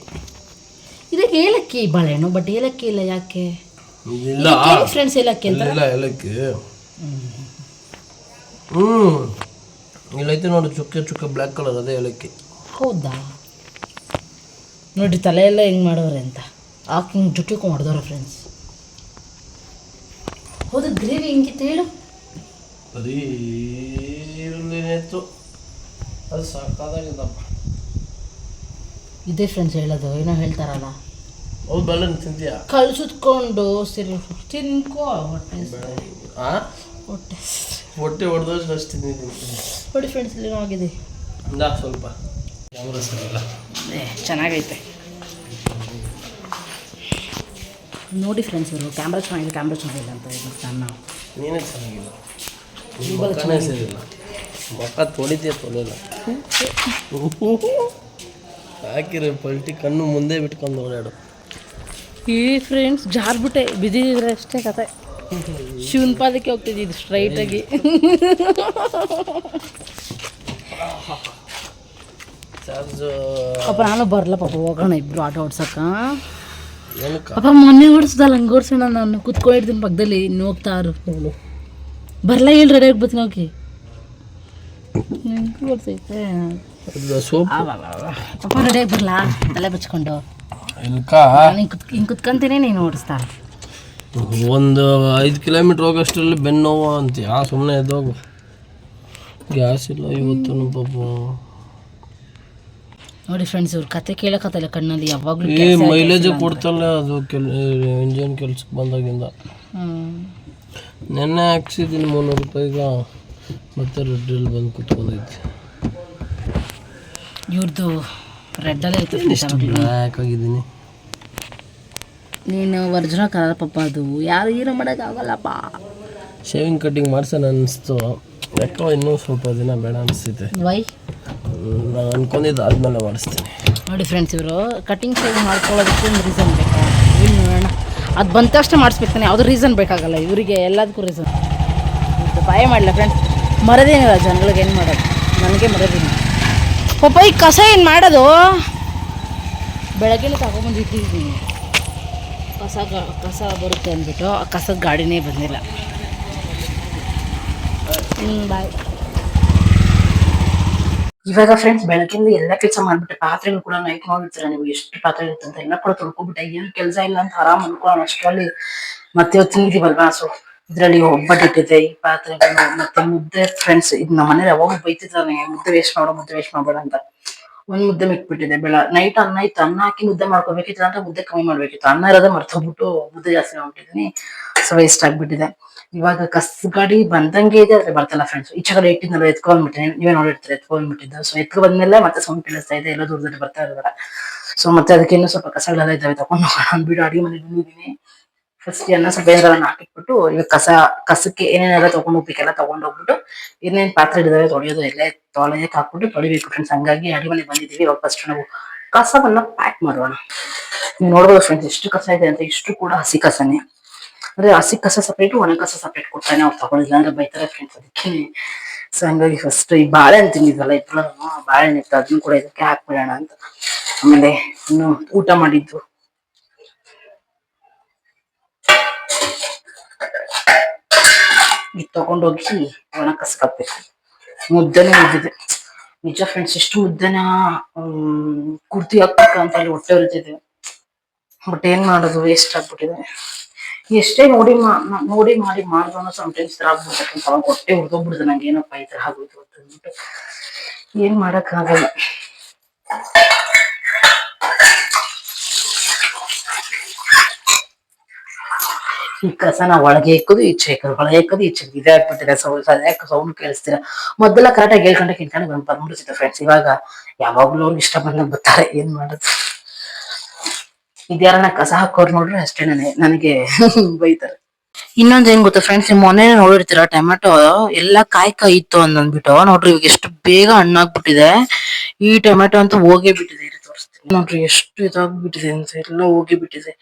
[SPEAKER 1] ಇದಕ್ಕೆ ಏಲಕ್ಕಿ ಬಾಳೆಹಣ್ಣು ಬಟ್ ಏಲಕ್ಕಿ ಇಲ್ಲ ಯಾಕೆ?
[SPEAKER 3] ಇಲ್ಲ.
[SPEAKER 1] ಫ್ರೆಂಡ್ಸ್ ಏಲಕ್ಕಿ ಅಂತ
[SPEAKER 3] ಹ್ಮ್. ಇಲ್ಲೈತೆ ನೋಡಿ ಚುಕ್ಕೆ ಚುಕ್ಕೆ ಬ್ಲ್ಯಾಕ್ ಕಲರ್ ಅದೇ ಏಲಕ್ಕಿ
[SPEAKER 1] ಹೌದಾ? ನೋಡಿ ತಲೆ ಎಲ್ಲ ಹೆಂಗೆ ಮಾಡೋರೆ ಅಂತ. ಹಾಕಿ ಹಿಂಗೆ ಜುಟ್ಟಿಗೆ ಹೊಡೆದವ್ರೆ ಫ್ರೆಂಡ್ಸ್ ಹೌದು ಗ್ರೇವಿ ಹೆಂಗಿತ್ತು ಹೇಳು?
[SPEAKER 3] ಬರೀ ಅದು ಸಾಕಾದಾಗಿದ್ದಪ್ಪ.
[SPEAKER 1] ಇದೇ ಫ್ರೆಂಡ್ಸ್ ಹೇಳೋದು ಏನೋ ಹೇಳ್ತಾರಲ್ಲ.
[SPEAKER 3] ಹೌದು ಬಾಳೆಹಣ್ಣು ತಿಂತೀಯ?
[SPEAKER 1] ಕಲ್ ಸುತ್ಕೊಂಡು ಸಿರಿ ತಿನ್ಕೋ ಹೊಟ್ಟೆ.
[SPEAKER 3] ಆ?
[SPEAKER 1] ಹೊಟ್ಟೆ.
[SPEAKER 3] ಹೊಟ್ಟೆ ಹೊಡೆದಷ್ಟು ಅಷ್ಟು ತಿಂದಿದ್ದೀನಿ.
[SPEAKER 1] ನೋಡಿ ಫ್ರೆಂಡ್ಸ್ ಇಲ್ಲಿ ಆಗಿದೆ
[SPEAKER 3] ಇಂದ ಸ್ವಲ್ಪ. ಕ್ಯಾಮ್ರಾ ಸರಿಯಿಲ್ಲ.
[SPEAKER 1] ಏ ಚೆನ್ನಾಗೈತೆ. ನೋಡಿ ಫ್ರೆಂಡ್ಸ್ ಅವರು ಕ್ಯಾಮ್ರಾ ಚೆನ್ನಾಗಿದೆ ಕ್ಯಾಮ್ರಾ ಚೆನ್ನಾಗಿಲ್ಲ ಅಂತ ಇದು ನಾವು.
[SPEAKER 3] ನೀನೇ ಚೆನ್ನಾಗಿಲ್ಲ ನಿನ್ ಮುಖನೇ ಸರಿಯಿಲ್ಲ. ಮಕ್ಕ ತೊಳಿತೀಯ ತೊಳೆಯಲ್ಲ? ಹಾಕಿರೋ ಪಲ್ಟಿ ಕಣ್ಣು ಮುಂದೆ ಬಿಟ್ಕೊಂಡು ಓಡಾಡು.
[SPEAKER 1] ಈ ಫ್ರೆಂಡ್ಸ್ ಜಾರ್ಬಿಟ್ಟೆ ಬಿದ್ದಿದ್ರೆ ಅಷ್ಟೇ ಕತೆ. ಶಿವನ್ ಪಾದಕ್ಕೆ ಇದು ಸ್ಟ್ರೈಟಾಗಿ
[SPEAKER 3] ಆಗಿ.
[SPEAKER 1] ಪಾಪ ನಾನು ಬರಲ್ಲ ಪಾಪ ಹೋಗೋಣ ಇಬ್ರು ಆಟ ಓಡ್ಸಕ್ಕ. ಪಾಪ ಮೊನ್ನೆ ಓಡಿಸ್ದಲ್ಲ ಹಂಗೆ ಓಡಿಸೋಣ ನಾನು ಕುತ್ಕೊಂಡಿರ್ತೀನಿ ಪಕ್ಕದಲ್ಲಿ ಇನ್ನು ಹೋಗ್ತಾರು ಬರಲ್ಲ ಹೇಳಿ ರೆಡಿ ಆಗ್ಬಿಡ್ತೀನಿ
[SPEAKER 3] ಓಕೆ ಸೋಪ್.
[SPEAKER 1] ಪಾಪ ರೆಡಿ ಆಗಿ ಬರಲ್ಲ ತಲೆ ಬಚ್ಕೊಂಡು. ಹಿಂಗೆ ಕುತ್ಕೊಂತೀನಿ ನೀನು ಓಡಿಸ್ತಾ.
[SPEAKER 3] ಒಂದು ಐದು ಕಿಲೋಮೀಟ್ರ್ ಹೋಗೋಷ್ಟರಲ್ಲಿ ಬೆನ್ನು ನೋವು ಅಂತೀಯ ಸುಮ್ಮನೆ ಎದ್ದೋಗು ಗ್ಯಾಸ್ ಇಲ್ಲ ಇವತ್ತು ಪಾಪ.
[SPEAKER 1] ನೋಡಿ ಫ್ರೆಂಡ್ಸ್ ಇವ್ರ ಕತೆ ಕೇಳಕತ್ತಲ್ಲ ಕಣ್ಣಲ್ಲಿ ಯಾವಾಗಲೂ
[SPEAKER 3] ಈ ಮೈಲೇಜ್ ಕೊಡ್ತಲ್ಲ ಅದು ಕೆಲ್ ಇಂಜಿನ್ ಕೆಲ್ಸಕ್ಕೆ ಬಂದಾಗಿಂದ. ನೆನ್ನೆ ಹಾಕ್ಸಿದ್ದೀನಿ ಮುನ್ನೂರು ರೂಪಾಯಿಗ ಮತ್ತೆ ರೆಡ್ಡಲ್ಲಿ ಬಂದು ಕುತ್ಕೊಂಡೈತಿ.
[SPEAKER 1] ಇವ್ರದ್ದು ರೆಡ್ಡಲ್ಲೇ ಐತೆ.
[SPEAKER 3] ಬ್ಲ್ಯಾಕ್ ಆಗಿದ್ದೀನಿ.
[SPEAKER 1] ನೀನು ಒರಿಜಿನಲ್ ಕಲರ್ ಪಪ್ಪ ಅದು. ಯಾರು ಹೀರೋ ಮಾಡೋಕ್ಕಾಗಲ್ಲಪ್ಪ
[SPEAKER 3] ಶೇವಿಂಗ್ ಕಟ್ಟಿಂಗ್ ಮಾಡ್ಸೋಣ ಅನಿಸ್ತು. ಯಾಕೋ ಇನ್ನೂ ಸ್ವಲ್ಪ ದಿನ ಬೇಡ ಅನಿಸ್ತೈತೆ
[SPEAKER 1] ವೈ?
[SPEAKER 3] ನಾನು ಅನ್ಕೊಂಡಿದ್ದು ಆದ್ಮೇಲೆ ಮಾಡಿಸ್ತೀನಿ.
[SPEAKER 1] ನೋಡಿ ಫ್ರೆಂಡ್ಸ್ ಇವರು ಕಟಿಂಗ್ ಶೇವ್ ಮಾಡ್ಕೊಳ್ಳೋದಕ್ಕೆ ಒಂದು ರೀಸನ್ ಬೇಕಾ? ಏನು ನೋಡೋಣ ಅದು ಬಂದ ತಕ್ಷಣ ಮಾಡಿಸ್ಬೇಕು ತಾನೆ ಯಾವುದೂ ರೀಸನ್ ಬೇಕಾಗಲ್ಲ ಇವರಿಗೆ ಎಲ್ಲದಕ್ಕೂ ರೀಸನ್ ಭಯ ಮಾಡಲ್ಲ ಫ್ರೆಂಡ್ಸ್ ಮರದೇನಿಲ್ಲ ಜನಗಳಿಗೆ ಏನು ಮಾಡೋದು? ನನಗೆ ಮರದೇನು ಪಪ್ಪ ಈ ಕಸ ಏನು ಮಾಡೋದು? ಬೆಳಗ್ಗೆ ತಗೊಂಬಂದು ಇಟ್ಟಿದ್ದೀನಿ. ಕಸ ಕಸ ಬರುತ್ತೆ ಅಂದ್ಬಿಟ್ಟು ಆ ಕಸದ ಗಾಡಿನೇ ಬಂದಿಲ್ಲ. ಬಾಯ್. ಇವಾಗ ಫ್ರೆಂಡ್ಸ್ ಬೆಳಕಿಂದ ಎಲ್ಲ ಕೆಲಸ ಮಾಡ್ಬಿಟ್ಟೆ ಪಾತ್ರೆಗಳು ಕೂಡ ನೈಟ್ ನೋಡಿರ್ತೀರ ನೀವು? ಎಷ್ಟು ಪಾತ್ರೆ ಇರುತ್ತೆ ಅಂತ ಎಲ್ಲ ಕೂಡ ತೊಳ್ಕೊಬಿಟ್ಟೆ. ಏನು ಕೆಲಸ ಇಲ್ಲ ಅಂತ ಆರಾಮ್ ಅನ್ಕೊಳ್ಳೋಣ. ಅಷ್ಟರಲ್ಲಿ ಮತ್ತೆ ತಿಂದಿದೀವಲ್ವಾ ಸೊ ಇದರಲ್ಲಿ ಒಬ್ಬಟ್ಟು ಇಟ್ಟಿದೆ ಈ ಪಾತ್ರೆಗಳು ಮತ್ತೆ ಮುದ್ದೆ. ಫ್ರೆಂಡ್ಸ್ ಇದು ನಮ್ಮ ಮನೇಲಿ ಯಾವಾಗ ಬೈತಿದ್ದಾನೆ, ಮುದ್ದೆ ವೇಸ್ಟ್ ಮಾಡೋ, ಮುದ್ದೆ ವೇಸ್ಟ್ ಮಾಡಬೇಡ ಅಂತ. ಒಂದ್ ಮುದ್ದೆ ಮಿಟ್ಬಿಟ್ಟಿದೆ ಬೆಳ ನೈಟ್ ಅನ್ನ ಇತ್ತು ಅನ್ನ ಹಾಕಿ ಮುದ್ದೆ ಮಾಡ್ಕೋಬೇಕಿತ್ತು ಅಂತ ಮುದ್ದೆ ಕಮ್ಮಿ ಮಾಡ್ಬೇಕಿತ್ತು. ಅನ್ನ ಇರೋದೇ ಮರ್ತೋಗ್ಬಿಟ್ಟು ಮುದ್ದೆ ಜಾಸ್ತಿ ಮಾಡ್ಬಿಟ್ಟಿದ್ದೀನಿ ಸೊ ವೇಸ್ಟ್ ಆಗ್ಬಿಟ್ಟಿದೆ. ಇವಾಗ ಕಸ್ ಗಾಡಿ ಬಂದಂಗೆ ಇದೆ, ಆದ್ರೆ ಬರ್ತಲ್ಲ ಫ್ರೆಂಡ್ಸ್ ಈಚೆ ಕಡೆ ಇಟ್ಟಿದ್ನಲ್ಲ, ಎತ್ಕೊಂಡ್ಬಿಟ್ಟಿನಿ. ನೀವೇ ನೋಡಿರ್ತಾರೆ, ಎತ್ಕೊಂಡ್ಬಿಟ್ಟಿದ್ದು. ಸೊ ಎತ್ಕೊ ಬಂದ್ಮೇಲೆ ಮತ್ತೆ ಸೌಂಡ್ ಕೇಳಿಸ್ತಾ ಇದೆ, ಎಲ್ಲ ದೂರದಲ್ಲಿ ಬರ್ತಾ ಇದ್ದಾರೆ. ಸೊ ಮತ್ತೆ ಅದಕ್ಕೆ ಇನ್ನೂ ಸ್ವಲ್ಪ ಕಸಗಳೆಲ್ಲ ಇದ್ದಾವೆ, ತಗೊಂಡು ಹೋಗೋಣ ಅಂದ್ಬಿಟ್ಟು ಅಡಿಗೆ ಮನೆ ಬಂದಿದ್ದೀನಿ. ಫಸ್ಟ್ ಅನ್ನ ಸ್ವಲ್ಪ ಹಾಕಿಟ್ಬಿಟ್ಟು ಇವಾಗ ಕಸ, ಕಸಕ್ಕೆ ಏನೇನೆಲ್ಲ ತಗೊಂಡು ಹೋಗ್ಬೇಕೆಲ್ಲ ತಗೊಂಡು ಹೋಗ್ಬಿಟ್ಟು ಏನೇನ್ ಪಾತ್ರೆ ಇದಾವೆ ತೊಳೆಯೋದು ಎಲ್ಲ ತೊಳೆಯಕ್ಕೆ ಹಾಕ್ಬಿಟ್ಟು ತೊಳಿಬೇಕು ಫ್ರೆಂಡ್ಸ್ ಹಂಗಾಗಿ ಅಡಿ ಮನೆ ಬಂದಿದ್ದೀವಿ. ಇವಾಗ ಫಸ್ಟ್ ನಾವು ಕಸವನ್ನ ಪ್ಯಾಕ್ ಮಾಡೋಣ. ನೀವು ನೋಡ್ಬೋದು ಫ್ರೆಂಡ್ಸ್ ಎಷ್ಟು ಕಸ ಇದೆ ಅಂತ. ಇಷ್ಟು ಕೂಡ ಹಸಿ ಕಸನೇ. ಅಂದ್ರೆ ಹಸಿ ಕಸ ಸಪ್ರೇಟ್ ಒಣ ಕಸ ಸಪ್ರೇಟ್ ಕೊಡ್ತಾನೆ ಅವ್ರು ತಗೊಳಿಲ್ಲ ಅಂದ್ರೆ ಬೈತಾರೆ ಫ್ರೆಂಡ್ಸ್ ಅದಕ್ಕೆ. ಸೊ ಹಂಗಾಗಿ ಫಸ್ಟ್ ಈ ಬಾಳೆಹಣ್ಣು ತಿಂದಿದ್ವಲ್ಲ ಇಬ್ಬರು ಬಾಳೆಹಣ್ಣು ಇತ್ತು. ಅದನ್ನು ಕೂಡ ಇದಕ್ಕೆ ಹಾಕ್ಬಿಡೋಣ ಅಂತ. ಆಮೇಲೆ ಇನ್ನು ಊಟ ಮಾಡಿದ್ದು. ಇದು ತಗೊಂಡೋಗಿ ಒಣ ಕಸ ಹಾಕ್ಬೇಕು ಮುದ್ದೆನೂ ಮುದ್ದಿದೆ ನಿಜ ಫ್ರೆಂಡ್ಸ್ ಎಷ್ಟು ಉದ್ದನ ಹ್ಮ್, ಕುರ್ತಿ ಹಾಕ್ಬೇಕು ಅಂತ ಹೇಳಿ ಹೊಟ್ಟೆ ಉರಿತಿದೆ. ಬಟ್ ಏನ್ ಮಾಡೋದು? ವೇಸ್ಟ್ ಆಗ್ಬಿಟ್ಟಿದೆ. ಎಷ್ಟೇ ನೋಡಿ ನೋಡಿ ಮಾಡಿ ಮಾಡಿದ್ರು ಸಮ್ಟೈಮ್ಸ್ ತರ ಆಗ್ಬಿಡುತ್ತೆ ಅವಾಗ ಹೊಟ್ಟೆ ಉರ್ದೋಗ್ಬಿಡುತ್ತೆ ನಂಗೆ ಏನಪ್ಪ ಈ ತರ ಆಗೋಯ್ತು ಅಂತ ಅಂದ್ಬಿಟ್ಟು ಏನ್ ಮಾಡಕ್ ಈ ಕಸನ ಒಳಗೆ ಇಕ್ಕೋದು ಈಚೆ ಇಕ್ಕೋದು ಒಳಗೆ ಇಕ್ಕೋದು ಈಚೆ ಇಕ್ಕೋದು. ಇದೇ ಆಗ್ಬಿಟ್ಟಿದೆ. ಸೌಂಡ್ ಯಾಕೆ ಸೌಂಡ್ ಕೇಳಿಸ್ತೀರ? ಮೊದಲ ಕರೆಕ್ಟಾಗಿ ಗಂಟೆ ಕಿಂತಾನೆ ಬಂದು ಬಂದ್ಬಿಡ್ತಿತ್ತು ಫ್ರೆಂಡ್ಸ್ ಇವಾಗ ಯಾವಾಗ್ಲೂ ಅವ್ರಿಗೆ ಇಷ್ಟ ಬಂದಾಗ ಬರ್ತಾರೆ ಏನ್ ಮಾಡೋದು? ಇದ್ಯಾರನ್ನ ಕಸ ಹಾಕೋರ್ ನೋಡ್ರಿ ಅಷ್ಟೇ ನನಗೆ ನನಗೆ ಬೈತಾರೆ. ಇನ್ನೊಂದ್ ಏನ್ ಗೊತ್ತಾ ಫ್ರೆಂಡ್ಸ್ ನಿಮ್ ಮೊನ್ನೆ ನೋಡಿರ್ತೀರ ಟೊಮೆಟೊ ಎಲ್ಲ ಕಾಯಿ ಕಾಯಿ ಇತ್ತು ಅಂದ್ಬಿಟ್ಟು. ನೋಡ್ರಿ, ಇವಾಗ ಎಷ್ಟು ಬೇಗ ಹಣ್ಣಾಗ್ಬಿಟ್ಟಿದೆ. ಈ ಟೊಮೆಟೊ ಅಂತೂ ಹೋಗೇ ಬಿಟ್ಟಿದೆ. ನೋಡ್ರಿ ಎಷ್ಟು ಇದಾಗ್ಬಿಟ್ಟಿದೆ ಅಂತ ಎಲ್ಲ ಹೋಗಿ ಬಿಟ್ಟಿದೆ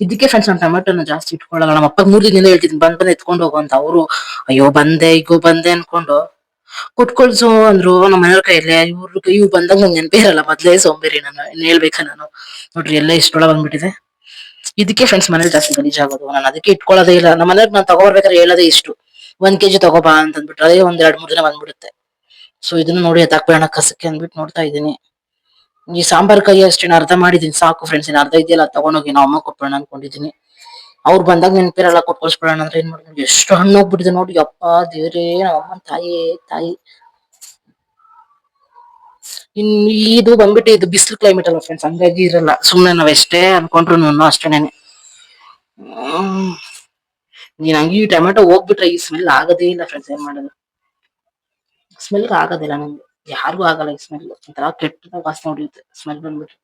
[SPEAKER 1] ಇದಕ್ಕೆ ಫ್ರೆಂಡ್ಸ್ ನಾನು ಟೊಮೆಟೊನ ಜಾಸ್ತಿ ಇಟ್ಕೊಳ್ಳಲ್ಲ, ನಮ್ಮ ಅಪ್ಪ ಮೂರ್ ದಿನದಿಂದ ಹೇಳ್ತಿದ್ದೀನಿ ಬಂದ್ ಬಂದ್ ಎತ್ಕೊಂಡು ಹೋಗು ಅಂತ. ಅವರು, ಅಯ್ಯೋ, ಬಂದೆ ಈಗೋ ಬಂದೆ ಅನ್ಕೊಂಡು ಕೊಟ್ಕೊಳ್ಸು ಅಂದ್ರು. ನಮ್ಮ ಮನೆಯವ್ರ ಕೈಯಲ್ಲೇ, ಇವ್ರ ಇವ್ ಬಂದಾಗ ನಂಗೆ ನೆನಪೇ ಇರಲ್ಲ, ಮೊದ್ಲೇ ಸೋಂಬೇರಿ ನಾನು ಹೇಳ್ಬೇಕ ನಾನು? ನೋಡ್ರಿ, ಎಲ್ಲ ಇಷ್ಟೊಳ ಬಂದ್ಬಿಟ್ಟಿದೆ. ಇದಕ್ಕೆ ಫ್ರೆಂಡ್ಸ್ ಮನೇಲಿ ಜಾಸ್ತಿ ಗಲೀಜಾಗೋದು. ನಾನು ಅದಕ್ಕೆ ಇಟ್ಕೊಳ್ಳೋದೇ ಇಲ್ಲ. ನಮ್ಮ ಮನೆಯವ್ರಿಗೆ ನಾನು ತಗೋಬರ್ಬೇಕಾದ್ರೆ ಹೇಳೋದೇ ಇಷ್ಟು. ಒಂದ್ ಕೆಜಿ ತಗೋಬಾ ಅಂತ ಅಂದ್ಬಿಟ್ಟು ಅದೇ ಒಂದ್, ಎರಡ್, ಮೂರ್ ದಿನ ಬಂದ್ಬಿಡುತ್ತೆ. ಸೊ ಇದನ್ನ ನೋಡಿ ಎತ್ತಾಕ್ಬೇಡ ಕಸಕ್ಕೆ ಅಂದ್ಬಿಟ್ಟು ನೋಡ್ತಾ ಇದ್ದೀನಿ. ಈ ಸಾಂಬಾರ್ ಕೈ ಅಷ್ಟೇ ಅರ್ಧ ಮಾಡಿದೀನಿ, ಸಾಕು ಫ್ರೆಂಡ್ಸ್ ಇನ್ನು ಅರ್ಧ ಇದೆಯಲ್ಲ ತಗೊಂಡೋಗಿ ನಾವು ಅಮ್ಮ ಕೊಟ್ಬಿಡೋಣ ಅನ್ಕೊಂಡಿದೀನಿ. ಅವ್ರು ಬಂದಾಗ ನೆನಪಿರಲ್ಲ ಕೊಟ್ಕೊಳ್ಸ್ಬಿಡೋಣ ಅಂದ್ರೆ ಏನ್ ಮಾಡಿದ್ವಿ ಎಷ್ಟು ಹಣ್ಣು ಹೋಗ್ಬಿಟ್ಟಿದೆ ನೋಡಿ ಅಪ್ಪ ದೇವ್ರೇ ನಮ್ಮಮ್ಮನ ತಾಯಿ ತಾಯಿ. ಇನ್ ಇದು ಬಂದ್ಬಿಟ್ಟು ಇದು ಬಿಸಿಲು ಕ್ಲೈಮೇಟ್ ಅಲ್ಲ ಫ್ರೆಂಡ್ಸ್ ಹಂಗಾಗಿ ಇರಲ್ಲ. ಸುಮ್ಮನೆ ನಾವ್ ಎಷ್ಟೇ ಅನ್ಕೊಂಡ್ರು ನಾನು ಅಷ್ಟೇನೆ ನೀನ್ ಹಂಗೆ ಈ ಟೊಮೆಟೊ ಹೋಗ್ಬಿಟ್ರೆ ಈ ಸ್ಮೆಲ್ ಆಗೋದೇ ಇಲ್ಲ ಫ್ರೆಂಡ್ಸ್ ಏನ್ ಮಾಡೋದು? ಸ್ಮೆಲ್ ಆಗೋದಿಲ್ಲ ನಂಗೆ. ಯಾರಿಗೂ ಆಗಲ್ಲ ಈ ಸ್ಮೆಲ್ ಒಂಥರ ಕೆಟ್ಟದ ವಾಸನೆ ಹೊಡಿಯುತ್ತೆ. ಸ್ಮೆಲ್ ಬಂದ್ಬಿಟ್ಟು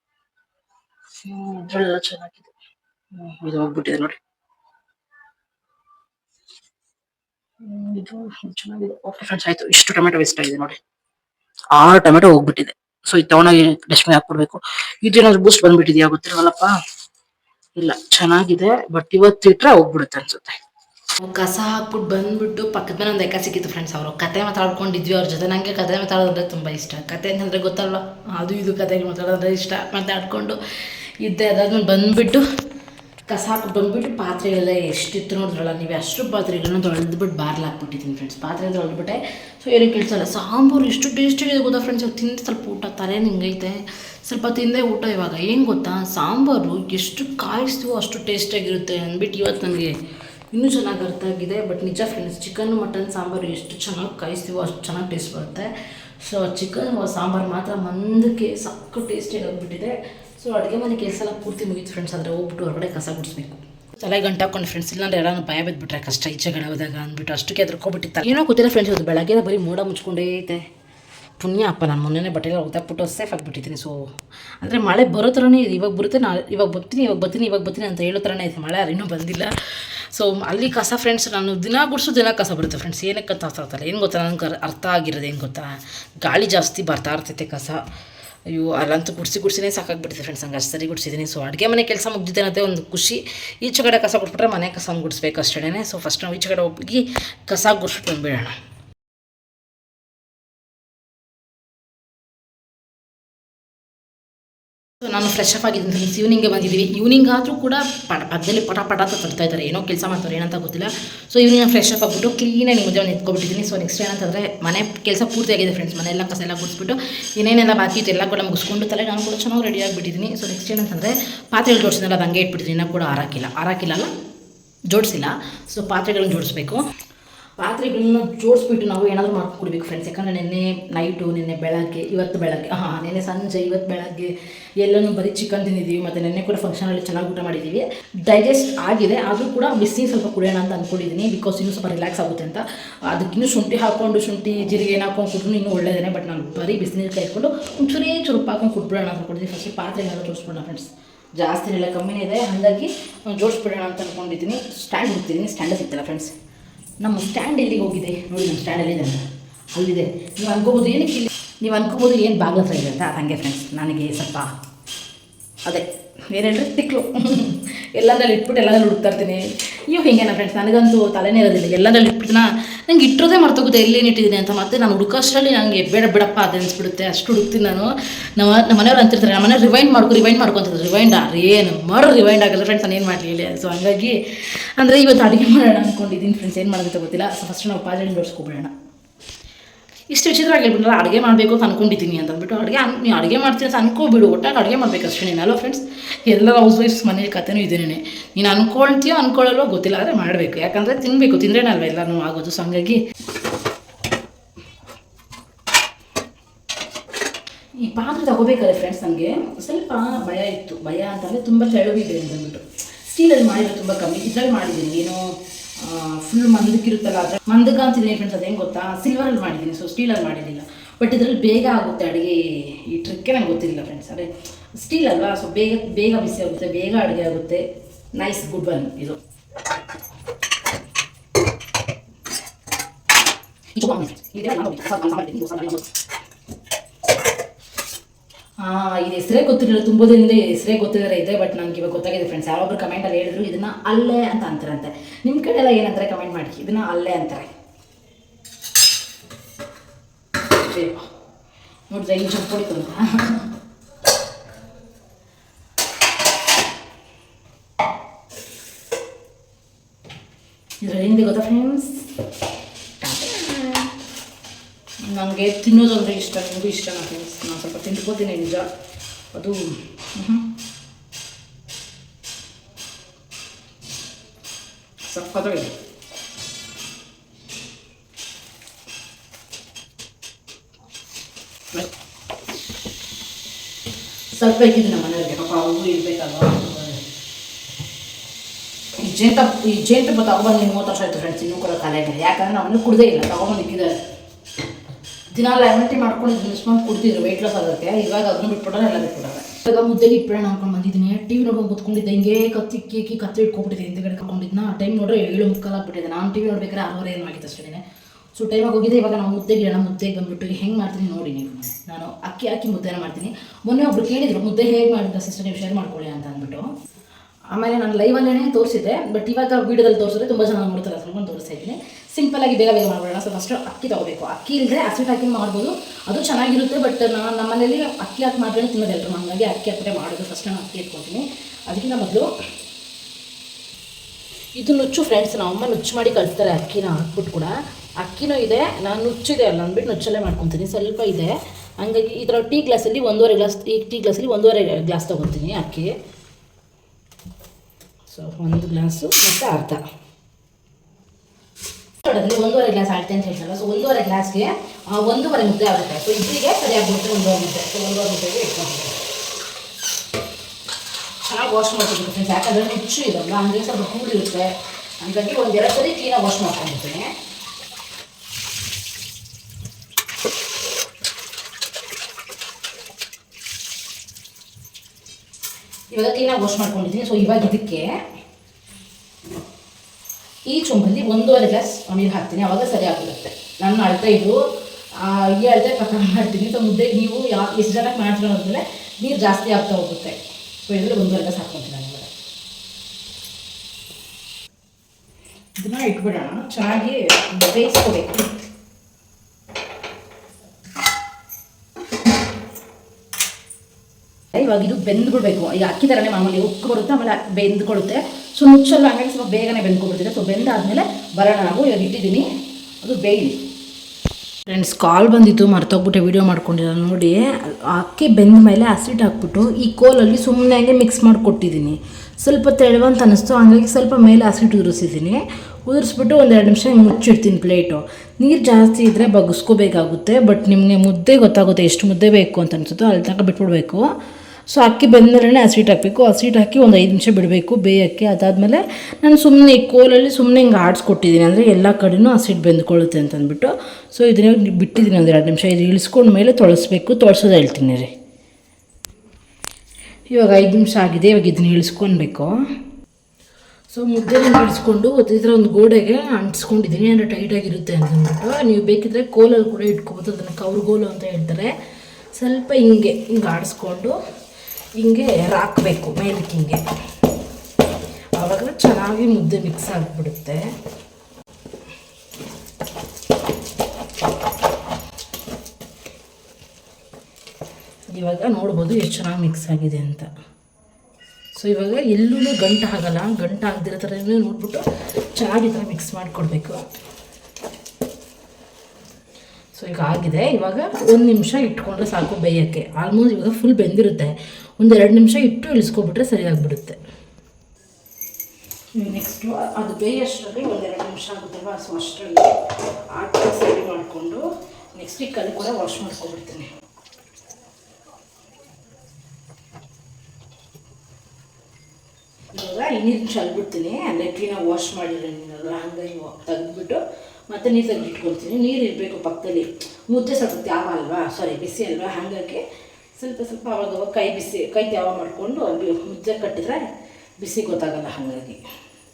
[SPEAKER 1] ಚೆನ್ನಾಗಿದೆ. ಇದು ಹೋಗ್ಬಿಟ್ಟಿದೆ ನೋಡಿ ಇದು ಚೆನ್ನಾಗಿದೆ. ಓಕೆ ಫ್ರೆಂಡ್ಸ್ ಆಯ್ತು. ಇಷ್ಟು ಟೊಮೆಟೊ ವೇಸ್ಟ್ ಆಗಿದೆ ನೋಡಿ ಆರು ಟೊಮೆಟೊ ಹೋಗ್ಬಿಟ್ಟಿದೆ. ಸೊ ಇದು ತಗೊಂಡೋಗಿ ಡಸ್ಟ್ಬಿನ್ ಹಾಕ್ಬಿಡ್ಬೇಕು ಇದೇನಾದ್ರು ಬೂಸ್ಟ್ ಬಂದ್ಬಿಟ್ಟಿದ್ಯಾ ಗೊತ್ತಿರಲ್ಲಪ್ಪ ಇಲ್ಲ, ಚೆನ್ನಾಗಿದೆ. ಬಟ್ ಇವತ್ತು ಇಟ್ರೆ ಹೋಗ್ಬಿಡುತ್ತೆ ಅನ್ಸುತ್ತೆ. ಕಸ ಹಾಕ್ಬಿಟ್ಟು ಬಂದ್ಬಿಟ್ಟು ಪಕ್ಕದ ಮೇಲೆ ಒಂದು ಎಕ್ಕ ಸಿಕ್ಕಿತ್ತು ಫ್ರೆಂಡ್ಸ್ ಅವರು. ಕತೆ ಮಾತಾಡ್ಕೊಂಡಿದ್ವಿ ಅವ್ರ ಜೊತೆ. ನನಗೆ ಕತೆ ಮಾತಾಡೋದಂದ್ರೆ ತುಂಬ ಇಷ್ಟ. ಕತೆ ಅಂತಂದರೆ ಗೊತ್ತಲ್ವ? ಅದು ಇದು ಕತೆ ಮಾತಾಡೋದ್ರೆ ಇಷ್ಟ. ಮಾತಾಡ್ಕೊಂಡು ಇದ್ದೆ ಅದಾದ್ಮೇಲೆ ಬಂದ್ಬಿಟ್ಟು ಕಸ ಹಾಕ್ಬಿಟ್ಟು ಬಂದ್ಬಿಟ್ಟು ಪಾತ್ರೆಗಳೆಲ್ಲ ಎಷ್ಟಿತ್ತು ನೋಡಿದ್ರಲ್ಲ, ನೀವು ಅಷ್ಟು ಪಾತ್ರೆಗಳನ್ನ ತೊಳೆದ್ಬಿಟ್ಟು ಬಾರ್ಲ್ ಹಾಕ್ಬಿಟ್ಟಿದ್ದೀನಿ ಫ್ರೆಂಡ್ಸ್ ಪಾತ್ರೆ ತೊಳೆದ್ಬಿಟ್ಟೆ. ಸೊ ಏನು ಕೆಲಸ ಸಾಂಬಾರು ಎಷ್ಟು ಇದೆ ಗೊತ್ತಾ ಫ್ರೆಂಡ್ಸ್ ಅವ್ರು ತಿಂದು ಸ್ವಲ್ಪ ಊಟ, ತಲೆ ನಿಂಗೈತೆ. ಸ್ವಲ್ಪ ತಿಂದೆ ಊಟ ಇವಾಗ. ಏನು ಗೊತ್ತಾ? ಸಾಂಬಾರು ಎಷ್ಟು ಕಾಯಿಸ್ತೀವೋ ಅಷ್ಟು ಟೇಸ್ಟಾಗಿರುತ್ತೆ ಅಂದ್ಬಿಟ್ಟು ಇವತ್ತು ನನಗೆ ಇನ್ನೂ ಚೆನ್ನಾಗಿ ಅರ್ಥ ಆಗಿದೆ ಬಟ್ ನಿಜ ಫ್ರೆಂಡ್ಸ್ ಚಿಕನ್ ಮಟನ್ ಸಾಂಬಾರು ಎಷ್ಟು ಚೆನ್ನಾಗಿ ಕಾಯಿಸ್ತೀವೋ ಅಷ್ಟು ಚೆನ್ನಾಗಿ ಟೇಸ್ಟ್ ಬರುತ್ತೆ. ಸೊ ಚಿಕನ್ ಸಾಂಬಾರು ಮಾತ್ರ ಮಂದಕ್ಕೆ ಸಕ್ಕ ಟೇಸ್ಟಿಯಾಗಿ ಆಗಿಬಿಟ್ಟಿದೆ ಸೊ ಅಡುಗೆ ಮನೆ ಕೆಲಸ ಎಲ್ಲ ಪೂರ್ತಿ ಮುಗಿತು ಫ್ರೆಂಡ್ಸ್ ಆದರೆ ಹೋಗ್ಬಿಟ್ಟು ಹೊರಗಡೆ ಕಸ ಗುಡಿಸ್ಬೇಕು. ತಲೆ ಗಂಟೆ ಹಾಕೊಂಡು ಫ್ರೆಂಡ್ಸ್ ಇಲ್ಲಾಂದ್ರೆ ಎಲ್ಲಾನು ಭಯ ಬಿದ್ದುಬಿಟ್ರೆ ಕಷ್ಟ ಈಚೆಗಡೆ ಹೋದಾಗ ಅಂದ್ಬಿಟ್ಟು ಅಷ್ಟಕ್ಕೆ ಎದ್ರಕೋಬಿಟ್ಟಿತ್ತು ಏನೋ ಗೊತ್ತಿಲ್ಲ ಫ್ರೆಂಡ್ಸ್ ಇವತ್ತು ಬೆಳಗ್ಗೆ ಬರೀ ಮೋಡ ಮುಚ್ಕೊಂಡೇ ಐತೆ ಪುಣ್ಯ ಅಪ್ಪ, ನಾನು ಮೊನ್ನೆ ಬಟ್ಟೆಲ್ಲ ಒದ್ದಾಕ್ಬಿಟ್ಟು ಸೇಫ್ ಆಗಿಬಿಟ್ಟಿದ್ದೀನಿ. ಸೊ ಅಂದರೆ ಮಳೆ ಬರೋ ಥರನೇ ಇದೆ. ಇವಾಗ ಬರುತ್ತೆ ನಾ ಇವಾಗ ಬರ್ತೀನಿ ಇವಾಗ ಬರ್ತೀನಿ ಇವಾಗ ಬರ್ತೀನಿ ಅಂತ ಹೇಳೋ ಥರನೇ ಇದೆ. ಮಳೆ ಇನ್ನೂ ಬಂದಿಲ್ಲ. ಸೊ ಅಲ್ಲಿ ಕಸ ಫ್ರೆಂಡ್ಸ್ ನಾನು ದಿನ ಗುಡಿಸೋ ದಿನ ಕಸ ಬರುತ್ತೆ ಫ್ರೆಂಡ್ಸ್ ಏನಕ್ಕೆ ಕಸ ಅರ್ಥ ಆಗ್ತಾಯಿಲ್ಲ ಏನು ಗೊತ್ತಾ? ನನಗೆ ಅರ್ಥ ಆಗಿರೋದು ಏನು ಗೊತ್ತಾ? ಗಾಳಿ ಜಾಸ್ತಿ ಬರ್ತಾ ಇರ್ತೈತೆ ಕಸ. ಅಯ್ಯೋ, ಅಲ್ಲಂತೂ ಗುಡಿಸಿ ಗುಡಿಸಿನೇ ಸಾಕಾಗ್ಬಿಟ್ಟಿದೆ ಫ್ರೆಂಡ್ಸ್ ಹಂಗೆ ಅಷ್ಟು ಸರಿ ಗುಡಿಸಿದ್ದೀನಿ. ಸೊ ಅಡುಗೆ ಮನೆ ಕೆಲಸ ಮುಗ್ದಿದೆ ಅನ್ನೋದೇ ಒಂದು ಖುಷಿ. ಈಚೆ ಕಡೆ ಕಸ ಕೊಟ್ಬಿಟ್ರೆ ಮನೆ ಕಸ ಗುಡಿಸ್ಬೇಕು ಅಷ್ಟೇ ಸೊ ಫಸ್ಟ್ ನಾವು ಈಚೆ ಕಡೆ ಹೋಗಿ ಕಸ ಗುಡಿಸ್ಬಿಟ್ಟು ಬಂದ್ಬಿಡೋಣ. ಸೊ ನಾನು ಫ್ರೆಶ್ ಅಪ್ ಆಗಿದ್ದೀನಿ ಫ್ರೆಂಡ್ಸ್ ಈವ್ನಿಂಗ್ಗೆ ಬಂದಿದ್ದೀವಿ. ಈವ್ನಿಂಗ್ ಆದರೂ ಕೂಡ ಪಟ ಪಕ್ಕದಲ್ಲಿ ಪಟ ಪಟ ಅಂತ ತರ್ತಾ ಇದ್ದಾರೆ. ಏನೋ ಕೆಲಸ ಮಾಡ್ತಾರೆ, ಏನಂತ ಗೊತ್ತಿಲ್ಲ. ಸೊ ಈವ್ನಿಂಗ್ ಫ್ರೆಶ್ ಅಪ್ ಆಗಿಬಿಟ್ಟು ಕ್ಲೀನಾಗಿ ಮುಂದೆ ಒಂದು ಎತ್ಕೊಬಿಟ್ಟಿದ್ದೀನಿ. ಸೊ ನೆಕ್ಸ್ಟ್ ಏನಂತಂದರೆ ಮನೆ ಕೆಲಸ ಪೂರ್ತಿ ಆಗಿದೆ ಫ್ರೆಂಡ್ಸ್ ಮನೆಯೆಲ್ಲ ಕಸ ಎಲ್ಲ ಗುಡಿಸ್ಬಿಟ್ಟು ಏನೇನೆಲ್ಲ ಬಾಕಿ ಇತ್ತು ಎಲ್ಲ ಕೂಡ ಮುಗಿಸ್ಕೊಂಡು ತಲೆ ನಾನು ಕೂಡ ಚೆನ್ನಾಗಿ ರೆಡಿ ಆಗಿಬಿಟ್ಟಿದ್ದೀನಿ. ಸೊ ನೆಕ್ಸ್ಟ್ ಏನಂತಂದರೆ ಪಾತ್ರೆಗಳು ಜೋಡಿಸಿದ್ನಲ್ಲ ಅದು ಹಂಗೆ ಇಟ್ಬಿಟ್ಟಿದ್ದೀನಿ. ಇನ್ನೂ ಕೂಡ ಆರಾಕಿಲ್ಲ ಆರಾಕಿಲ್ಲ ಅಲ್ಲ? ಜೋಡಿಸಿಲ್ಲ. ಸೊ ಪಾತ್ರೆಗಳನ್ನ ಜೋಡಿಸ್ಬೇಕು. ಪಾತ್ರೆಗಳನ್ನ ಜೋಡಿಸ್ಬಿಟ್ಟು ನಾವು ಏನಾದರೂ ಮಾಡ್ಕೊಡ್ಬೇಕು ಫ್ರೆಂಡ್ಸ್ ಯಾಕಂದರೆ ನಿನ್ನೆ ನೈಟು ನಿನ್ನೆ ಬೆಳಗ್ಗೆ, ಇವತ್ತು ಬೆಳಗ್ಗೆ. ಹಾಂ ನಿನ್ನೆ ಸಂಜೆ, ಇವತ್ತು ಬೆಳಗ್ಗೆ ಎಲ್ಲನೂ ಬರೀ ಚಿಕನ್ ತಿಂದಿದ್ದೀವಿ ಮತ್ತು ನಿನ್ನೆ ಕೂಡ ಫಂಕ್ಷನಲ್ಲಿ ಚೆನ್ನಾಗಿ ಊಟ ಮಾಡಿದ್ದೀವಿ ಡೈಜೆಸ್ಟ್ ಆಗಿದೆ, ಆದರೂ ಕೂಡ ಬಿಸಿ ಸ್ವಲ್ಪ ಕುಡಿಯೋಣ ಅಂತ ಅಂದ್ಕೊಂಡಿದ್ದೀನಿ ಬಿಕಾಸ್ ಇನ್ನೂ ಸ್ವಲ್ಪ ರಿಲ್ಯಾಕ್ಸ್ ಆಗುತ್ತೆ ಅಂತ. ಅದಕ್ಕಿನ್ನೂ ಶುಂಠಿ ಹಾಕ್ಕೊಂಡು, ಶುಂಠಿ, ಜೀರಿಗೆ ಏನು ಹಾಕೊಂಡು ಕುಡಿದ್ರು ಇನ್ನೂ ಒಳ್ಳೆಯದೇ ಬಟ್ ನಾನು ಬರೀ ಬಿಸಿನೀರು ಕಾಯ್ಕೊಂಡು ಒಂಚೂರೇ ಚುರುಪು ಹಾಕೊಂಡು ಕುಟ್ಬಿಡೋಣ ಅಂದ್ಕೊಂಡಿದ್ದೀನಿ ಫಸ್ಟ್ ಪಾತ್ರೆ ಏನಾದರೂ ಜೋಡಿಸ್ಬಿಡೋಣ ಫ್ರೆಂಡ್ಸ್ ಜಾಸ್ತಿ ಇಲ್ಲ, ಕಮ್ಮಿನೇ ಇದೆ. ಹಾಗಾಗಿ, ಜೋಡಿಸ್ಬಿಡೋಣ ಅಂತ ಅಂದ್ಕೊಂಡಿದ್ದೀನಿ ಸ್ಟ್ಯಾಂಡ್ ಹುಡ್ತಿದ್ದೀನಿ ಸ್ಟ್ಯಾಂಡೇ ಸಿಗ್ತಿಲ್ಲ ಫ್ರೆಂಡ್ಸ್ ನಮ್ಮ ಸ್ಟ್ಯಾಂಡ್ ಎಲ್ಲಿಗೆ ಹೋಗಿದೆ? ನೋಡಿ ನಮ್ಮ ಸ್ಟ್ಯಾಂಡ್ ಎಲ್ಲಿದೆ ಅಂತ ಅಲ್ಲಿದೆ. ನೀವು ಅನ್ಕೋಬೋದು ಏನಕ್ಕೆ ಇಲ್ಲಿ ನೀವು ಅನ್ಕೋಬೋದು ಏನು ಬಾಗ್ಲ ಇದೆ ಅಂತ ಹಂಗೆ ಫ್ರೆಂಡ್ಸ್ ನನಗೆ ಸ್ವಲ್ಪ ಅದೇ, ಏನು ತಿಕ್ಲು. ಎಲ್ಲಂದ್ರಲ್ಲಿ ಇಟ್ಬಿಟ್ಟು ಎಲ್ಲದ್ರಲ್ಲಿ ಹುಡುಕ್ತಾ ಇರ್ತೀನಿ. ಅಯ್ಯೋ, ಹಿಂಗೇನ ಫ್ರೆಂಡ್ಸ್ ನನಗಂತೂ ತಲೆನೇ ಇರೋದಿಲ್ಲ. ಎಲ್ಲಂದ್ರಲ್ಲಿ ಇಟ್ಬಿಟ್ಟಿನ? ನಂಗೆ ಇಟ್ಟಿರೋದೇ ಮರ್ತೋಗುತ್ತೆ ಎಲ್ಲೇನು ಇಟ್ಟಿದ್ದೀನಿ ಅಂತ ಮತ್ತೆ ನಾನು ಹುಡುಕೋಷ್ಟರಲ್ಲಿ ನನಗೆ ಬೇಡ, ಬಿಡಪ್ಪ ಅದು ಅನಿಸ್ಬಿಡುತ್ತೆ. ಅಷ್ಟು ಹುಡುಕ್ತೀನಿ ನಾನು. ನಮ್ಮ ನಮ್ಮ ಮನೆಯವ್ರು ಅಂತಿರ್ತಾರೆ, ನಮ್ಮ ರಿವೈಂಡ್ ಮಾಡ್ಕೊ ರಿವೈಂಡ್ ಮಾಡ್ಕೊತಿದ್ರು ರಿವೈಂಡ್ ಏನು ಮಾಡೋ ರಿವೈಂಡ್ ಆಗಲ್ಲ ಫ್ರೆಂಡ್ಸ್ ನಾನು ಏನು ಮಾಡಲಿ ಹೇಳಿ. ಸೊ ಹಂಗಾಗಿ, ಅಂದರೆ ಇವತ್ತು ಅಡುಗೆ ಮಾಡೋಣ ಅಂದ್ಕೊಂಡಿದ್ದೀನಿ ಫ್ರೆಂಡ್ಸ್ ಏನು ಮಾಡೋದಕ್ಕೆ ಗೊತ್ತಿಲ್ಲ. ಸೊ ಫಸ್ಟ್ ನಾವು ಪಾಜೆಂಟ್ ಜೋಡಿಸ್ಕೊಬಿಡೋಣ ಇಷ್ಟು ವಿಚಿತ್ರವಾಗಿ ಬಿಡಲ್ಲ ಅಡುಗೆ ಮಾಡಬೇಕು ಅಂತ ಅನ್ಕೊಂಡಿದ್ದೀನಿ ಅಂತ ಅಂದ್ಬಿಟ್ಟು ಅಡುಗೆ ನೀವು ಅಡುಗೆ ಮಾಡ್ತೀನಿ ಅಂತ ಅನ್ಕೋಬಿಡು, ಒಟ್ಟಾಗಿ ಅಡುಗೆ ಮಾಡಬೇಕು ಅಷ್ಟೇ ನೀನು. ಅಲ್ಲೋ ಫ್ರೆಂಡ್ಸ್ ಎಲ್ಲ ಹೌಸ್ ವೈಫ್ಸ್ ಮನೇಲಿ ಕಥೆನೂ ಇದೇನೆ ನೀನು. ಅನ್ಕೊಳ್ತೀಯೋ ಅನ್ಕೊಳ್ಳಲ್ವೋ ಗೊತ್ತಿಲ್ಲ, ಆದರೆ ಮಾಡಬೇಕು. ಯಾಕಂದರೆ ತಿನ್ನಬೇಕು ತಿಂದ್ರೇನೆ ಅಲ್ವ ಎಲ್ಲನೂ ಆಗೋದು. ಸೊ ಹಂಗಾಗಿ ಈ ಪಾತ್ರೆ ತಗೋಬೇಕಾದ್ರೆ ಫ್ರೆಂಡ್ಸ್ ನನಗೆ ಸ್ವಲ್ಪ ಭಯ ಇತ್ತು. ಭಯ ಅಂತಂದರೆ ತುಂಬ ತೆಳುವಿದೆ ಅಂತಂದ್ಬಿಟ್ಟು ಸ್ಟೀಲಲ್ಲಿ ಮಾಡಿರೋ ತುಂಬ ಕಮ್ಮಿ. ಇದ್ರಲ್ಲಿ ಮಾಡಿದ್ದೀನಿ. ಏನೋ ಫುಲ್ ಮಂದಕ್ಕಿರುತ್ತಲ್ಲ ಅದ್ರ ಮಂದಕ ಅಂತಿದ್ದೀನಿ ಫ್ರೆಂಡ್ಸ್ ಅದೇನು ಗೊತ್ತಾ? ಸಿಲ್ವರಲ್ಲಿ ಮಾಡಿದ್ದೀನಿ ಸೊ ಸ್ಟೀಲಲ್ಲಿ ಮಾಡಿರಲಿಲ್ಲ. ಬಟ್ ಇದರಲ್ಲಿ ಬೇಗ ಆಗುತ್ತೆ ಅಡುಗೆ ಈ ಟ್ರಿಕ್ಕೆ ನಂಗೆ ಗೊತ್ತಿರಲಿಲ್ಲ ಫ್ರೆಂಡ್ಸ್ ಅದೇ ಸ್ಟೀಲ್ ಅಲ್ವಾ? ಸೊ ಬೇಗ ಬೇಗ ಬಿಸಿ ಆಗುತ್ತೆ, ಬೇಗ ಅಡುಗೆ ಆಗುತ್ತೆ. ನೈಸ್ ಗುಡ್ ಒನ್ ಇದು. ಇದು ಇದೆ ಹೆಸರೇ ಗೊತ್ತಿರಲಿಲ್ಲ ತುಂಬ ದಿನದಿಂದ ಹೆಸರೇ ಗೊತ್ತಿದ್ದಾರೆ ಇದೆ ಬಟ್ ನನಗೆ ಇವಾಗ ಗೊತ್ತಾಗಿದೆ ಫ್ರೆಂಡ್ಸ್ ಯಾರೊಬ್ಬರು ಕಮೆಂಟಲ್ಲಿ ಹೇಳಿದ್ರು, ಇದನ್ನ ಅಲ್ಲೇ ಅಂತ ಅಂತಾರಂತೆ. ನಿಮ್ಮ ಕಡೆ ಎಲ್ಲ ಏನಂತಾರೆ ಕಮೆಂಟ್ ಮಾಡಿ ಇದನ್ನ ಅಲ್ಲೇ ಅಂತಾರೆ. ನೋಡಿದ್ರೆ ಹಿಂಗೆ ಚಪ್ಪೊಳಿತು ಅಂತ. ಇದ್ರಲ್ಲಿ ಹಿಂದೆ ಗೊತ್ತಾ ಫ್ರೆಂಡ್ಸ್ ನನಗೆ ತಿನ್ನೋದು ಅಂದರೆ ಇಷ್ಟ ತುಂಬ ಇಷ್ಟ ನಾನು ಫ್ರೆಂಡ್ಸ್ ನಾನು ಸ್ವಲ್ಪ ತಿಂದ್ಕೋತೀನಿ ನಿಜ. ಅದು ಸ್ವಲ್ಪ ಇದ್ದಿದ್ದು ನಮ್ಮ ಮನೆಯವ್ರಿಗೆ. ಪಾಪ ಅವ್ರಿಗೂ ಇರಬೇಕಲ್ವಾ? ಈ ಜೇಂತ, ಈ ಜೇಂತು ತಗೊಬಂದು ಮೂವತ್ತು ವರ್ಷ ಆಯ್ತು ಫ್ರೆಂಡ್ಸ್ ಇನ್ನೂ ಕೂಡ ಕಾಲೇಜ್ ಯಾಕಂದ್ರೆ ನಮ್ಮ ಕುಡದೇ ಕುಡ್ದೇ ಇಲ್ಲ, ತಗೊಬಂದು ಇಕ್ಕಿದ್ದಾರೆ. ದಿನ ಲೆಮನ್ ಟೀ ಮಾಡ್ಕೊಂಡು ಮಿಸ್ ಮಾಡಿ ಕುಡ್ತಿದ್ರು ವೆಯ್ಟ್ ಲಾಸ್ ಆಗುತ್ತೆ ಇವಾಗ ಅದನ್ನ ಬಿಟ್ಬಿಟ್ರೆ ಎಲ್ಲ ಬಿಟ್ಬಿಟ್ಟಾರೆ ಇವಾಗ ಮುದ್ದೆಲಿ ಇಟ್ಬಿಡೋಣ ಅನ್ಕೊಂಡು ಬಂದಿದ್ದೀನಿ. ಟಿ ವಿ ನೋಡ್ಕೊಂಡು ಕೂತ್ಕೊಂಡಿದ್ದೆ. ಹಿಂಗೆ ಕತ್ತಿ ಕೇಕಿ ಕತ್ತಿ ಇಟ್ಕೊಬಿಟ್ಟಿದ್ದೆ ಹಿಂದೆ ಕರ್ಕೊಂಡಿದ್ನ. ಟೈಮ್ ನೋಡ್ರೆ ಏಳು ಮುಕ್ಕಾಲ ಆಗ್ಬಿಟ್ಟಿದೆ. ನಾನು ಟಿ ವಿ ನೋಡ್ಬೇಕಾದ್ರೆ ಆರೂವರೆ ಏನು ಆಗಿತ್ತು ಅಷ್ಟೇ ಸೊ ಟೈಮಾಗಿ ಹೋಗಿದೆ. ಇವಾಗ ನಾವು ಮುದ್ದೆ ಇಡೋಣ. ಮುದ್ದೆಗೆ ಬಂದ್ಬಿಟ್ಟು ಹೆಂಗೆ ಮಾಡ್ತೀನಿ ನೋಡಿ ನೀವು. ನಾನು ಅಕ್ಕಿ ಅಕ್ಕಿ ಮುದ್ದೆನ ಮಾಡ್ತೀನಿ. ಮೊನ್ನೆ ಒಬ್ರು ಕೇಳಿದ್ರು, ಮುದ್ದೆ ಹೇಗೆ ಮಾಡಿದ್ರೆ ಸಿಸ್ಟರ್ ನೀವು ಶೇರ್ ಮಾಡ್ಕೊಳ್ಳಿ ಅಂತ ಅಂದ್ಬಿಟ್ಟು. ಆಮೇಲೆ ನಾನು ಲೈವಲ್ಲೇ ತೋರಿಸಿದ್ದೆ ಬಟ್ ಇವಾಗ ವೀಡಿಯೋದಲ್ಲಿ ತೋರಿಸಿದ್ರೆ ತುಂಬ ಜನ ನೋಡ್ತಾರೆ. ಅನ್ಕೊಂಡು ತೋರಿಸ್ತಾ ಇದ್ದೀನಿ. ಸಿಂಪಲ್ ಆಗಿ ಬೇಗ ಬೇಗ ಮಾಡ್ಬಿಡೋಣ. ಸೊ ಫಸ್ಟ್ ಅಕ್ಕಿ ತಗೋಬೇಕು. ಅಕ್ಕಿ ಇಲ್ಲದೆ ಹಸಿಟ್ಟು ಹಾಕಿ ಮಾಡ್ಬೋದು. ಅದು ಚೆನ್ನಾಗಿರುತ್ತೆ ಬಟ್ ನಾನು ನಮ್ಮನೇಲಿ ಅಕ್ಕಿ ಹಾಕಿ ಮಾತ್ರ ತಿನ್ನೋದು ಹಾಗಾಗಿ ಹಂಗಾಗಿ ಅಕ್ಕಿ ಹಾಕಿದ್ರೆ ಮಾಡೋದು. ಫಸ್ಟ್ ನಾನು ಅಕ್ಕಿ ಇಟ್ಕೊತೀನಿ. ಅದಕ್ಕಿಂತ ಮೊದಲು ಇದು ನುಚ್ಚು ಫ್ರೆಂಡ್ಸ್ ನಮ್ಮಮ್ಮ ನುಚ್ಚು ಮಾಡಿ ಕಳಿಸ್ತಾರೆ ಅಕ್ಕಿನ ಹಾಕ್ಬಿಟ್ಟು ಕೂಡ. ಅಕ್ಕಿನೂ ಇದೆ. ನಾನು ನುಚ್ಚಿದೆ ಅಲ್ಲ. ಅಂದ್ಬಿಟ್ಟು ನುಚ್ಚಲ್ಲೇ ಮಾಡ್ಕೊತೀನಿ. ಸ್ವಲ್ಪ ಇದೆ. ಹಂಗಾಗಿ ಈ ಥರ ಟೀ ಗ್ಲಾಸಲ್ಲಿ ಒಂದೂವರೆ ಗ್ಲಾಸ್ ಈ ಟೀ ಗ್ಲಾಸಲ್ಲಿ ಒಂದೂವರೆ ಗ್ಲಾಸ್ ತೊಗೊತೀನಿ ಅಕ್ಕಿ. ಸೊ ಒಂದು ಗ್ಲಾಸು ಮತ್ತು ಅರ್ಧ. ನೋಡೋದ್ರಲ್ಲಿ ಒಂದೂವರೆ ಗ್ಲಾಸ್ ಆಳ್ತೆ ಅಂತ ಹೇಳ್ತಾರಲ್ಲ ಸೊ ಒಂದೂವರೆ ಗ್ಲಾಸ್ಗೆ ಒಂದೂವರೆ ಮುದ್ದೆ ಆಗುತ್ತೆ. ಸೊ ಇಬ್ಬರಿಗೆ ಸರಿಯಾಗಿ ಒಂದೂವರೆ ಮುದ್ದೆ. ಸೊ ಒಂದೂವರೆ ಮುದ್ದೆಗೆ ಇಟ್ಕೊಂಡಿದ್ದೆ ಚೆನ್ನಾಗಿ ವಾಶ್ ಮಾಡ್ಕೊಬೇಕು ಫ್ರೆಂಡ್ಸ್ ಯಾಕಂದರೆ ಹುಚ್ಚು ಇದಲ್ಲ ಅಂದರೆ ಸ್ವಲ್ಪ ಕೂಡಿರುತ್ತೆ ಹಂಗಾಗಿ ಒಂದು ಎರಡು ಸರಿ ಕ್ಲೀನಾಗಿ ವಾಶ್ ಮಾಡ್ಕೊಂಡಿರ್ತೀನಿ. ಇವಾಗ ಕ್ಲೀನಾಗಿ ವಾಶ್ ಮಾಡ್ಕೊಂಡಿದ್ದೀನಿ. ಸೊ ಇವಾಗ ಇದಕ್ಕೆ ಈ ಚುಂಬಲ್ಲಿ ಒಂದೂವರೆ ಗ್ಲಾಸ್ ನೀರು ಹಾಕ್ತೀನಿ, ಅವಾಗ ಸರಿ ಆಗಿರುತ್ತೆ ನನ್ನ ಅಳತೆ ಇದು ಈ ಅಳತೆ ಪ್ರಕಾರ ಮಾಡ್ತೀನಿ. ಸೊ ಮುದ್ದೆಗೆ ನೀವು ಯಾವ ಎಷ್ಟು ಜನಕ್ಕೆ ಮಾಡ್ತೀರೋ ಅಂದರೆ ನೀರು ಜಾಸ್ತಿ ಆಗ್ತಾ ಹೋಗುತ್ತೆ. ಸೊ ಇದರಲ್ಲಿ ಒಂದೂವರೆ ಗ್ಲಾಸ್ ಹಾಕ್ಕೊತೀನಿ ನಾನು ಇವಾಗ. ಇದನ್ನ ಇಟ್ಬಿಡೋಣ. ಚೆನ್ನಾಗಿ ಬೇಯಿಸ್ಕೋಬೇಕು. ಇವಾಗ ಇದು ಬೆಂದ್ಬಿಡ್ಬೇಕು. ಈಗ ಅಕ್ಕಿ ಥರನೇ ಮಾಮೂಲಿ ಉಕ್ಕು ಬರುತ್ತೆ, ಆಮೇಲೆ ಬೆಂದ್ಕೊಳ್ಳುತ್ತೆ ಸೊ ಮುಚ್ಚಲ್ಲ ಆಮೇಲೆ ಸ್ವಲ್ಪ ಬೇಗನೆ ಬೆಂದ್ಕೊಬಿಡ್ತಿದೆ. ಸೊ ಬೆಂದಾದ್ಮೇಲೆ ಬರೋಣ. ನಾವು ಇವಾಗ ಇಟ್ಟಿದ್ದೀನಿ. ಅದು ಬೇಯಿ ಫ್ರೆಂಡ್ಸ್ ಕಾಲ್ ಬಂದಿತ್ತು, ಮರ್ತೋಗ್ಬಿಟ್ಟೆ ವೀಡಿಯೋ ಮಾಡ್ಕೊಂಡಿರೋ ನೋಡಿ. ಅಕ್ಕಿ ಬೆಂದ ಮೇಲೆ ಹಸಿಟ್ಟು ಹಾಕ್ಬಿಟ್ಟು ಈ ಕೋಲಲ್ಲಿ ಸುಮ್ಮನೆ ಹಾಗೆ ಮಿಕ್ಸ್ ಮಾಡಿಕೊಟ್ಟಿದ್ದೀನಿ. ಸ್ವಲ್ಪ ತೆಳುವಂತ ಅನ್ನಿಸ್ತು ಹಂಗಾಗಿ ಸ್ವಲ್ಪ ಮೇಲೆ ಹಸಿಟ್ಟು ಉದುರಿಸಿದ್ದೀನಿ. ಉದುರಿಸ್ಬಿಟ್ಟು ಒಂದು ಎರಡು ನಿಮಿಷ ಮುಚ್ಚಿಡ್ತೀನಿ ಪ್ಲೇಟು ನೀರು ಜಾಸ್ತಿ ಇದ್ದರೆ ಬಗ್ಗಿಸ್ಕೋಬೇಕಾಗುತ್ತೆ ಬಟ್ ನಿಮಗೆ ಮುದ್ದೆ ಗೊತ್ತಾಗುತ್ತೆ, ಎಷ್ಟು ಮುದ್ದೆ ಬೇಕು ಅಂತ ಅನಿಸುತ್ತೋ, ಅಲ್ಲಿ ತನಕ ಬಿಟ್ಬಿಡ್ಬೇಕು. ಸೊ ಅಕ್ಕಿ ಬೆಂದಮೇಲೆ ಹಸಿಟ್ಟು ಹಾಕಬೇಕು. ಹಸಿಟ್ಟು ಹಾಕಿ ಒಂದು ಐದು ನಿಮಿಷ ಬಿಡಬೇಕು ಬೇಯಕ್ಕೆ. ಅದಾದಮೇಲೆ ನಾನು ಸುಮ್ಮನೆ ಕೋಲಲ್ಲಿ ಸುಮ್ಮನೆ ಹಿಂಗೆ ಆಡಿಸ್ಕೊಟ್ಟಿದ್ದೀನಿ. ಅಂದರೆ ಎಲ್ಲ ಕಡೆನೂ ಹಸಿಟ್ಟು ಬೆಂದ್ಕೊಳ್ಳುತ್ತೆ ಅಂತ ಅಂದ್ಬಿಟ್ಟು ಸೊ ಇದನ್ನ ಬಿಟ್ಟಿದ್ದೀನಿ ಒಂದು ಎರಡು ನಿಮಿಷ. ಇದು ಇಳಿಸ್ಕೊಂಡ ಮೇಲೆ ತೊಳಸ್ಬೇಕು. ತೊಳಸೋದು ಹೇಳ್ತೀನಿ ರೀ. ಇವಾಗ ಐದು ನಿಮಿಷ ಆಗಿದೆ. ಇವಾಗ ಇದನ್ನ ಇಳಿಸ್ಕೊಳ್ಬೇಕು ಸೊ ಮುದ್ದೆನ ಇಳಿಸ್ಕೊಂಡು ಥರ ಒಂದು ಗೋಡೆಗೆ ಅಂಟಿಸ್ಕೊಂಡಿದ್ದೀನಿ. ಅಂದರೆ ಟೈಟಾಗಿರುತ್ತೆ ಅಂತ ಅಂದ್ಬಿಟ್ಟು ನೀವು ಬೇಕಿದ್ರೆ ಕೋಲಲ್ಲಿ ಕೂಡ ಇಟ್ಕೋಬೋದು. ಅದನ್ನು ಕೌರ್ಗೋಲು ಅಂತ ಹೇಳ್ತಾರೆ. ಸ್ವಲ್ಪ ಹಿಂಗೆ ಹಿಂಗೆ ಆಡಿಸ್ಕೊಂಡು ಹಿಂಗೆ ರಾಕಬೇಕು, ಮೇಲಕ್ಕೆ ಹಿಂಗೆ. ಆವಾಗ ಚೆನ್ನಾಗಿ ಮುದ್ದೆ ಮಿಕ್ಸ್ ಆಗಿಬಿಡುತ್ತೆ. ಇವಾಗ ನೋಡ್ಬೋದು ಎಷ್ಟು ಚೆನ್ನಾಗಿ ಮಿಕ್ಸ್ ಆಗಿದೆ ಅಂತ. ಸೊ ಇವಾಗ ಎಲ್ಲೂ ಗಂಟು ಆಗಲ್ಲ ಗಂಟು ಆಗದಿರೋ ಥರನೇ ನೋಡ್ಬಿಟ್ಟು ಚೆನ್ನಾಗಿ ಥರ ಮಿಕ್ಸ್ ಮಾಡಿಕೊಡ್ಬೇಕು. ಸೊ ಈಗ ಆಗಿದೆ. ಇವಾಗ ಒಂದು ನಿಮಿಷ ಇಟ್ಕೊಂಡ್ರೆ ಸಾಕು ಬೇಯೋಕ್ಕೆ. ಆಲ್ಮೋಸ್ಟ್ ಇವಾಗ ಫುಲ್ ಬೆಂದಿರುತ್ತೆ. ಒಂದು ಎರಡು ನಿಮಿಷ ಇಟ್ಟು ಇಳಿಸ್ಕೊಬಿಟ್ರೆ ಸರಿಯಾಗಿಬಿಡುತ್ತೆ ನೆಕ್ಸ್ಟು ಅದು ಬೇಯೋಷ್ಟರಲ್ಲಿ ಒಂದೆರಡು ನಿಮಿಷ ಆಗುತ್ತಲ್ವಾ ಸೊ ಅಷ್ಟರಲ್ಲಿ ಆಟ ಸರಿ ಮಾಡಿಕೊಂಡು ನೆಕ್ಸ್ಟ್ ಈ ಕಲ್ಲು ಕೂಡ ವಾಶ್ ಮಾಡ್ಕೊಬಿಡ್ತೀನಿ. ಇವಾಗ ಈ ನೀರು ಚಲ್ಬಿಡ್ತೀನಿ ಅಲ್ಲೇ ಕ್ಲೀನಾಗಿ ವಾಶ್ ಮಾಡಿರೋ ನೀನಲ್ಲ ಹಂಗಾಗಿ ತೆಗೆದ್ಬಿಟ್ಟು ಮತ್ತೆ ನೀರು ತೆಗೆದು ಇಟ್ಕೊಳ್ತೀನಿ. ನೀರು ಇರಬೇಕು ಪಕ್ಕದಲ್ಲಿ. ಮುದ್ದೆ ಸ್ವಲ್ಪ ತ್ಯಾವ ಅಲ್ವಾ? ಸಾರಿ ಬಿಸಿ ಅಲ್ವಾ? ಹಾಗಾಗಿ ಸ್ವಲ್ಪ ಸ್ವಲ್ಪ ಅವಾಗ ಅವಾಗ ಕೈ ಬಿಸಿ, ಕೈ ತ್ಯಾವ ಮಾಡಿಕೊಂಡು ಮುದ್ದೆ ಕಟ್ಟಿದ್ರೆ ಬಿಸಿ ಗೊತ್ತಾಗಲ್ಲ ಹಾಗಾಗಿ.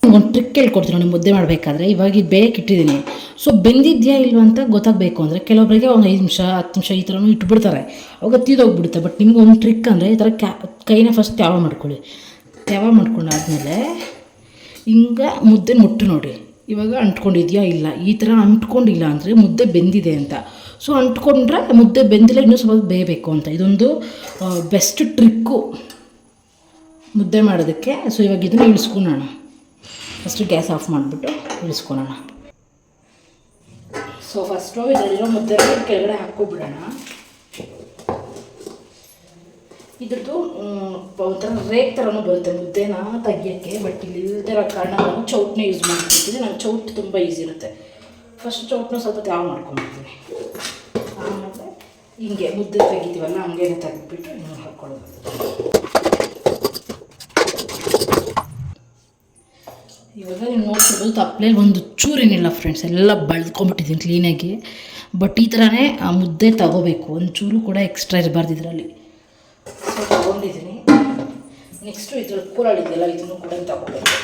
[SPEAKER 1] ಒಂದು ಟ್ರಿಕ್ ಹೇಳ್ಕೊಡ್ತೀನಿ ನೋಡಿ, ಮುದ್ದೆ ಮಾಡಬೇಕಾದ್ರೆ. ಇವಾಗ ಇದು ಬೇಯಕ್ಕೆ ಇಟ್ಟಿದ್ದೀನಿ. ಸೊ ಬೆಂದಿದೆಯಾ ಇಲ್ವ ಅಂತ ಗೊತ್ತಾಗಬೇಕು. ಅಂದರೆ ಕೆಲವೊಬ್ಬರಿಗೆ ಒಂದು ಐದು ನಿಮಿಷ, ಹತ್ತು ನಿಮಿಷ ಈ ಥರನೂ ಇಟ್ಬಿಡ್ತಾರೆ. ಅವಾಗ ತೀದೋಗ್ಬಿಡುತ್ತೆ. ಬಟ್ ನಿಮ್ಗೆ ಒಂದು ಟ್ರಿಕ್ ಅಂದರೆ ಈ ಥರ ಕ್ಯಾ ಕೈನ ಫಸ್ಟ್ ತ್ಯಾವ ಮಾಡ್ಕೊಳ್ಳಿ. ತ್ಯಾವ ಮಾಡ್ಕೊಂಡಾದ್ಮೇಲೆ, ಹಿಂಗೆ ಮುದ್ದೆ ಮುಟ್ಟು ನೋಡಿ. ಇವಾಗ ಅಂಟ್ಕೊಂಡಿದ್ಯಾ? ಇಲ್ಲ. ಈ ಥರ ಅಂಟ್ಕೊಂಡಿಲ್ಲ ಅಂದರೆ ಮುದ್ದೆ ಬೆಂದಿದೆ ಅಂತ. ಸೊ ಅಂಟ್ಕೊಂಡ್ರೆ ಮುದ್ದೆ ಬೆಂದಿಲ್ಲ, ಇನ್ನೂ ಸ್ವಲ್ಪ ಬೇಯಬೇಕು ಅಂತ. ಇದೊಂದು ಬೆಸ್ಟ್ ಟ್ರಿಕ್ಕು ಮುದ್ದೆ ಮಾಡೋದಕ್ಕೆ. ಸೊ ಇವಾಗ ಇದನ್ನು ಇಳಿಸ್ಕೊಳೋಣ. ಫಸ್ಟು ಗ್ಯಾಸ್ ಆಫ್ ಮಾಡಿಬಿಟ್ಟು ಇಳಿಸ್ಕೊಳೋಣ. ಸೊ ಫಸ್ಟು ಇದರಲ್ಲಿರೋ ಮುದ್ದೆ ಕೆಳಗಡೆ ಹಾಕ್ಕೊಬಿಡೋಣ. ಇದ್ರದ್ದು ಒಂಥರ ರೇಕ್ ಥರನೂ ಬರುತ್ತೆ. ಮುದ್ದೆನ ತೆಗಿಯೋಕ್ಕೆ ಬಟ್ ಇಲ್ಲಿ ಇಲ್ದಿರೋ ಕಾರಣ ನಾವು ಚೌಟ್ನೇ ಯೂಸ್ ಮಾಡ್ತಿರ್ತೀನಿ ನಾನು ಚೌಟ್ ತುಂಬ ಈಸಿ ಇರುತ್ತೆ. ಫಸ್ಟ್ ಚೌಟ್ನ ಸ್ವಲ್ಪ ತ್ಯಾವ ಮಾಡ್ಕೊಂಡ್ಬಿಡ್ತೀನಿ ಆಮೇಲೆ ಹಿಂಗೆ ಮುದ್ದೆ ತೆಗಿತೀವಲ್ಲ ಹಂಗೆ ತೆಗೆದ್ಬಿಟ್ಟು ಹಿಂಗೆ ಹಾಕ್ಕೊಳ್ಳೋದು ಇವಾಗ ನೀವು ನೋಡ್ತಿರ್ಬೋದು ತಪ್ಪಲೆಯಲ್ಲಿ ಒಂದು ಚೂರೇನಿಲ್ಲ ಫ್ರೆಂಡ್ಸ್ ಎಲ್ಲ ಬಳ್ದ್ಕೊಂಬಿಟ್ಟಿದ್ದೀನಿ ಕ್ಲೀನಾಗಿ ಬಟ್ ಈ ಥರನೇ ಆ ಮುದ್ದೆ ತಗೋಬೇಕು. ಒಂದು ಚೂರು ಕೂಡ ಎಕ್ಸ್ಟ್ರಾ ಇರಬಾರ್ದು ಇದರಲ್ಲಿ. ತೊಗೊಂಡಿದ್ದೀನಿ. ನೆಕ್ಸ್ಟು ಇದ್ರಲ್ಲಿ ಕೂರಳಿದೆಯಲ್ಲ ಇದನ್ನು ಕೂಡ ತಗೋಬೇಕು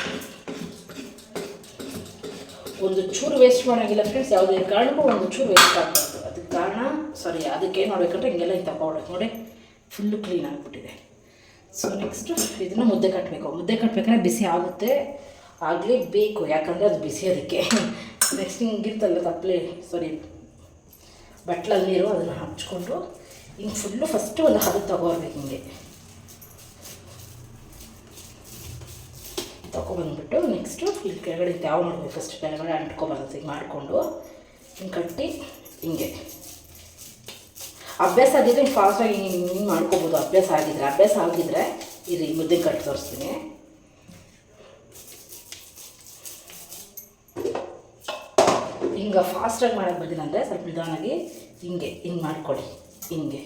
[SPEAKER 1] ಒಂದು ಚೂರು ವೇಸ್ಟ್ ಮಾಡೋಂಗಿಲ್ಲ ಫ್ರೆಂಡ್ಸ್ ಯಾವುದೇ ಕಾರಣಕ್ಕೂ ಒಂದು ಚೂರು ವೇಸ್ಟ್ ಆಗಬಾರ್ದು. ಅದಕ್ಕೆ ಕಾರಣ ಸಾರಿ ಅದಕ್ಕೆ ಮಾಡಬೇಕಂದ್ರೆ ಹಿಂಗೆಲ್ಲ ಇದು ತಗೊಳ್ಬೇಕು ನೋಡಿ ಫುಲ್ಲು ಕ್ಲೀನ್ ಆಗಿಬಿಟ್ಟಿದೆ. ಸೊ ನೆಕ್ಸ್ಟು ಇದನ್ನು ಮುದ್ದೆ ಕಟ್ಟಬೇಕು ಮುದ್ದೆ ಕಟ್ಟಬೇಕಾದ್ರೆ ಬಿಸಿ ಆಗುತ್ತೆ. ಆಗಲೇ ಬೇಕು, ಯಾಕಂದರೆ ಅದು ಬಿಸಿ ಅದಕ್ಕೆ. ನೆಕ್ಸ್ಟ್ ಹಿಂಗಿರ್ತಲ್ಲ ತಪ್ಪಲೆ ಸಾರಿ ಬಟ್ಲಲ್ಲಿ ನೀರು ಅದನ್ನು ಹಚ್ಕೊಂಡು ಹಿಂಗೆ ಫುಲ್ಲು ಫಸ್ಟು ಒಂದು ಹದ ತಗೋಬೇಕು ಹಿಂಗೆ. ತಗೊಬಂದ್ಬಿಟ್ಟು ನೆಕ್ಸ್ಟು ಇಲ್ಲಿ ಕೆಳಗಡೆ ಯಾವ ಮಾಡಬೇಕು ಫಸ್ಟ್ ಕೆಳಗಡೆ ಅಂಟ್ಕೊಬಾರ್ದು ಹಿಂಗೆ ಮಾಡಿಕೊಂಡು ಹಿಂಗೆ ಕಟ್ಟಿ ಹಿಂಗೆ. ಅಭ್ಯಾಸ ಆಗಿದ್ರೆ ಹಿಂಗೆ ಫಾಸ್ಟಾಗಿ ಹಿಂಗೆ ಹಿಂಗೆ ಮಾಡ್ಕೊಬೋದು. ಅಭ್ಯಾಸ ಆಗಿದ್ರೆ ಅಭ್ಯಾಸ ಆಗಿದ್ರೆ ಇದು ಮುದ್ದೆ ಕಟ್ಟಿ ತೋರಿಸ್ತೀನಿ. ಹಿಂಗೆ ಫಾಸ್ಟಾಗಿ ಮಾಡೋಕ್ಕೆ ಬಂದಿಲ್ಲ ಅಂದರೆ ಸ್ವಲ್ಪ ನಿಧಾನಾಗಿ ಹಿಂಗೆ ಹಿಂಗೆ ಮಾಡ್ಕೊಳ್ಳಿ ಹಿಂಗೆ.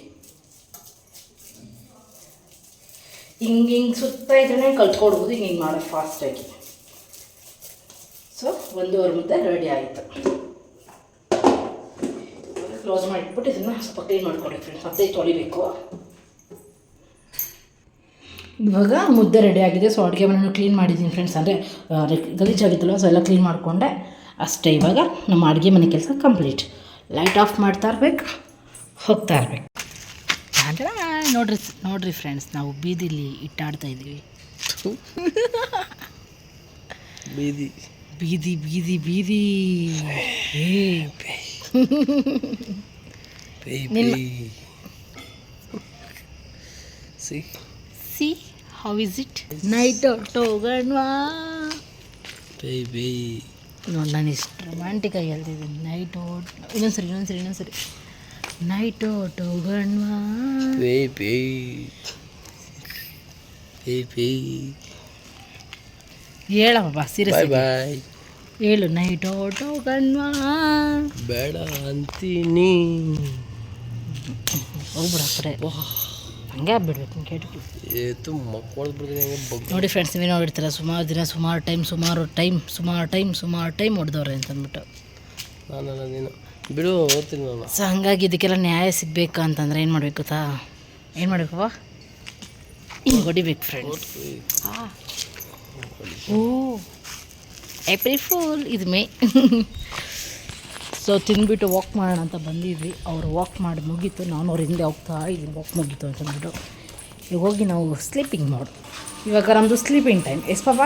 [SPEAKER 1] ಹಿಂಗೆ ಹಿಂಗೆ ಸುತ್ತ ಇದ್ರೇ ಕಲ್ತ್ಕೊಡ್ಬೋದು ಹಿಂಗೆ ಹಿಂಗೆ ಮಾಡೋದು ಫಾಸ್ಟಾಗಿ ಸೊ ಒಂದೂವರೆ ಮುದ್ದೆ ರೆಡಿ ಆಯಿತು. ಕ್ಲೋಸ್ ಮಾಡಿಟ್ಬಿಟ್ಟು ಇದನ್ನು ಸ್ವಲ್ಪ ಕ್ಲೀನ್ ಮಾಡ್ಕೊಡಿ ಫ್ರೆಂಡ್ಸ್ ಮತ್ತೆ ತೊಳಿಬೇಕು. ಇವಾಗ ಮುದ್ದೆ ರೆಡಿ ಆಗಿದೆ. ಸೊ ಅಡುಗೆ ಮನೆಯನ್ನು ಕ್ಲೀನ್ ಮಾಡಿದ್ದೀನಿ ಫ್ರೆಂಡ್ಸ್ ಅಂದರೆ ಗಲೀಜಾಗಿತ್ತಲ್ಲ ಸೊ ಎಲ್ಲ ಕ್ಲೀನ್ ಮಾಡಿಕೊಂಡೆ. ಅಷ್ಟೇ ಇವಾಗ ನಮ್ಮ ಅಡುಗೆ ಮನೆ ಕೆಲಸ ಕಂಪ್ಲೀಟ್ ಲೈಟ್ ಆಫ್ ಮಾಡ್ತಾ ಇರ್ಬೇಕು. ಹೋಗ್ತಾ ಇರ್ಬೇಕು. ಅಂದ್ರೆ ನೋಡ್ರಿ ನೋಡ್ರಿ ಫ್ರೆಂಡ್ಸ್ ನಾವು ಬೀದಿಲಿ ಇಟ್ಟಾಡ್ತಾ ಇದ್ದೀವಿ
[SPEAKER 3] ಬೀದಿ.
[SPEAKER 1] ಬೀದಿ ಬೀದಿ ಬೀದಿ.
[SPEAKER 3] See.
[SPEAKER 1] See how is it night ಹೋಗೋಣವಾ
[SPEAKER 3] ಪೇಯ್ ಪೇಯ್
[SPEAKER 1] ನೋಡಿ ನಾನು ಇಷ್ಟು ರೊಮ್ಯಾಂಟಿಕಾಗಿ ಹೇಳ್ತಿದ್ದೀನಿ. ನೈಟ್ ಓಟ್ ಇನ್ನೊಂದ್ಸರಿ ಇನ್ನೊಂದ್ಸರಿ ಇನ್ನೊಂದ್ಸರಿ. ನೈಟ್ ಓಟ್ ಹೋಗೋಣವಾ
[SPEAKER 3] ಪೇಯ್ ಪೇಯ್ ಪೇಯ್ ಪೇಯ್
[SPEAKER 1] ಹೇಳಮ್ಮ
[SPEAKER 3] ಬಾಯ್
[SPEAKER 1] ಸೀರಿಯಸ್
[SPEAKER 3] ಬಾಯ್.
[SPEAKER 1] ಹೇಳು ನೈಟ್ ಗಣ್ವಾ.
[SPEAKER 3] ಬೇಡ ಅಂತೀನಿ.
[SPEAKER 1] ಹೋಗ್ಬಿಡ ಕಡೆ. ಹಂಗೆ ಆಗ್ಬಿಡ್ಬೇಕು ಕೇಳ್ಬಿಟ್ಟು ಕೇಟ್ಬಿಟ್ಟು
[SPEAKER 3] ಏತು ಮಕ್ಕಳು ಬಿಡ್ತೀನಿ ಹಂಗೆ ಬಗ್
[SPEAKER 1] ನೋಡಿ ಫ್ರೆಂಡ್ಸ್ ನೀವು ನೋಡಿರ್ತೀರ ಸುಮಾರು ದಿನ ಸುಮಾರು ಟೈಮ್ ಸುಮಾರು ಟೈಮ್ ಸುಮಾರು ಟೈಮ್ ಸುಮಾರು ಟೈಮ್ ಹೊಡೆದವ್ರೆ ಅಂತಂದ್ಬಿಟ್ಟು.
[SPEAKER 3] ನಾನು. ಅನ್ನೋದೇನು ಬಿಡು ಓದ್ತೀನಿ ನಾನು.
[SPEAKER 1] ಸೊ ಹಂಗಾಗಿ ಇದಕ್ಕೆಲ್ಲ ನ್ಯಾಯ ಸಿಗಬೇಕು ಅಂತಂದ್ರೆ ಏನು ಮಾಡಬೇಕು ಗೊತ್ತಾ? ಏನು ಮಾಡಬೇಕಪ್ಪ ಹಿಂಗೆ ಹೊಡಿಬೇಕು ಫ್ರೆಂಡ್ಸ್ ಓ. ಏಪ್ರಿಲ್ ಫುಲ್ ಇದು ಮೇ. ಸೊ ತಿಂದ್ಬಿಟ್ಟು ವಾಕ್ ಮಾಡೋಣ ಅಂತ ಬಂದಿದ್ವಿ. ಅವ್ರು ವಾಕ್ ಮಾಡಿ ಮುಗೀತು. ನಾನು ಅವ್ರ ಹಿಂದೆ ಹೋಗ್ತಾ ಇದ್ದೀನಿ. ವಾಕ್ ಮುಗೀತು ಅಂತಂದ್ಬಿಟ್ಟು ಈಗ ಹೋಗಿ ನಾವು ಸ್ಲೀಪಿಂಗ್ ಮಾಡು. ಇವಾಗ ನಮ್ಮದು ಸ್ಲೀಪಿಂಗ್ ಟೈಮ್ ಎಸ್ ಪಾಪ?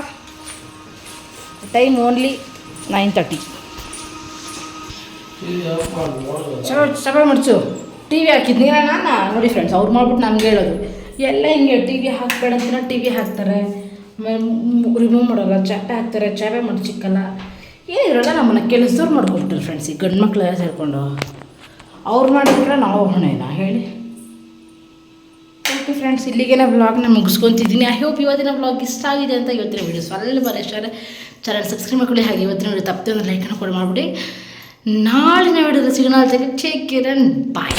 [SPEAKER 1] ಟೈಮ್ ಓನ್ಲಿ ನೈನ್ ತರ್ಟಿ ಚಲೋ ಮಡ್ಚು ಟಿ ವಿ ಹಾಕಿದ್ನಿ ನಾನು ನೋಡಿ ಫ್ರೆಂಡ್ಸ್ ಅವ್ರು ಮಾಡ್ಬಿಟ್ಟು ನಮ್ಗೆ ಹೇಳೋದು. ಎಲ್ಲ ಹಿಂಗೆ ಟಿ ವಿ ಹಾಕ್ಬೇಡ ಅಂತ ಟಿ ವಿ ಹಾಕ್ತಾರೆ ರಿಮೂವ್ ಮಾಡೋಲ್ಲ ಚಟ್ಟೆ ಹಾಕ್ತಾರೆ, ಚಾವೆ ಮಾಡಿ ಚಿಕ್ಕಲ್ಲ. ಏನಿರಲ್ಲ ನಮ್ಮನ್ನ? ಕೆಲಸದವ್ರು ಮಾಡ್ಕೊಬಿಟ್ರು ಫ್ರೆಂಡ್ಸ್ ಈ ಗಂಡು ಮಕ್ಳೆಲ್ಲ ಸೇರಿಕೊಂಡು. ಅವ್ರು ಮಾಡಿದ್ರೆ ನಾವು ಹೊಣೆನಾ ಹೇಳಿ. ಓಕೆ ಫ್ರೆಂಡ್ಸ್ ಇಲ್ಲಿಗೆ ವ್ಲಾಗ್ನ ಮುಗಿಸ್ಕೊತಿದ್ದೀನಿ. ಐ ಹೋಪ್ ಇವತ್ತಿನ ವ್ಲಾಗ್ ಇಷ್ಟ ಆಗಿದೆ ಅಂತ ಇವತ್ತಿನ ವೀಡಿಯೋ ಸ್ವಲ್ಪ ಬರೋ ಇಷ್ಟ ಚಾನಲ್ ಸಬ್ಸ್ಕ್ರೈಬ್ ಮಾಡ್ಕೊಳ್ಳಿ. ಹಾಗೆ ಇವತ್ತಿನ ವೀಡಿಯೋ ತಪ್ಪದೆ ಒಂದು ಲೈಕನ್ನು ಕೂಡ ಮಾಡಿಬಿಡಿ. നാളിനെ വിടുന്ന സിഗ്നൽ തെക്ക് ചേക്കിരൻ ബൈ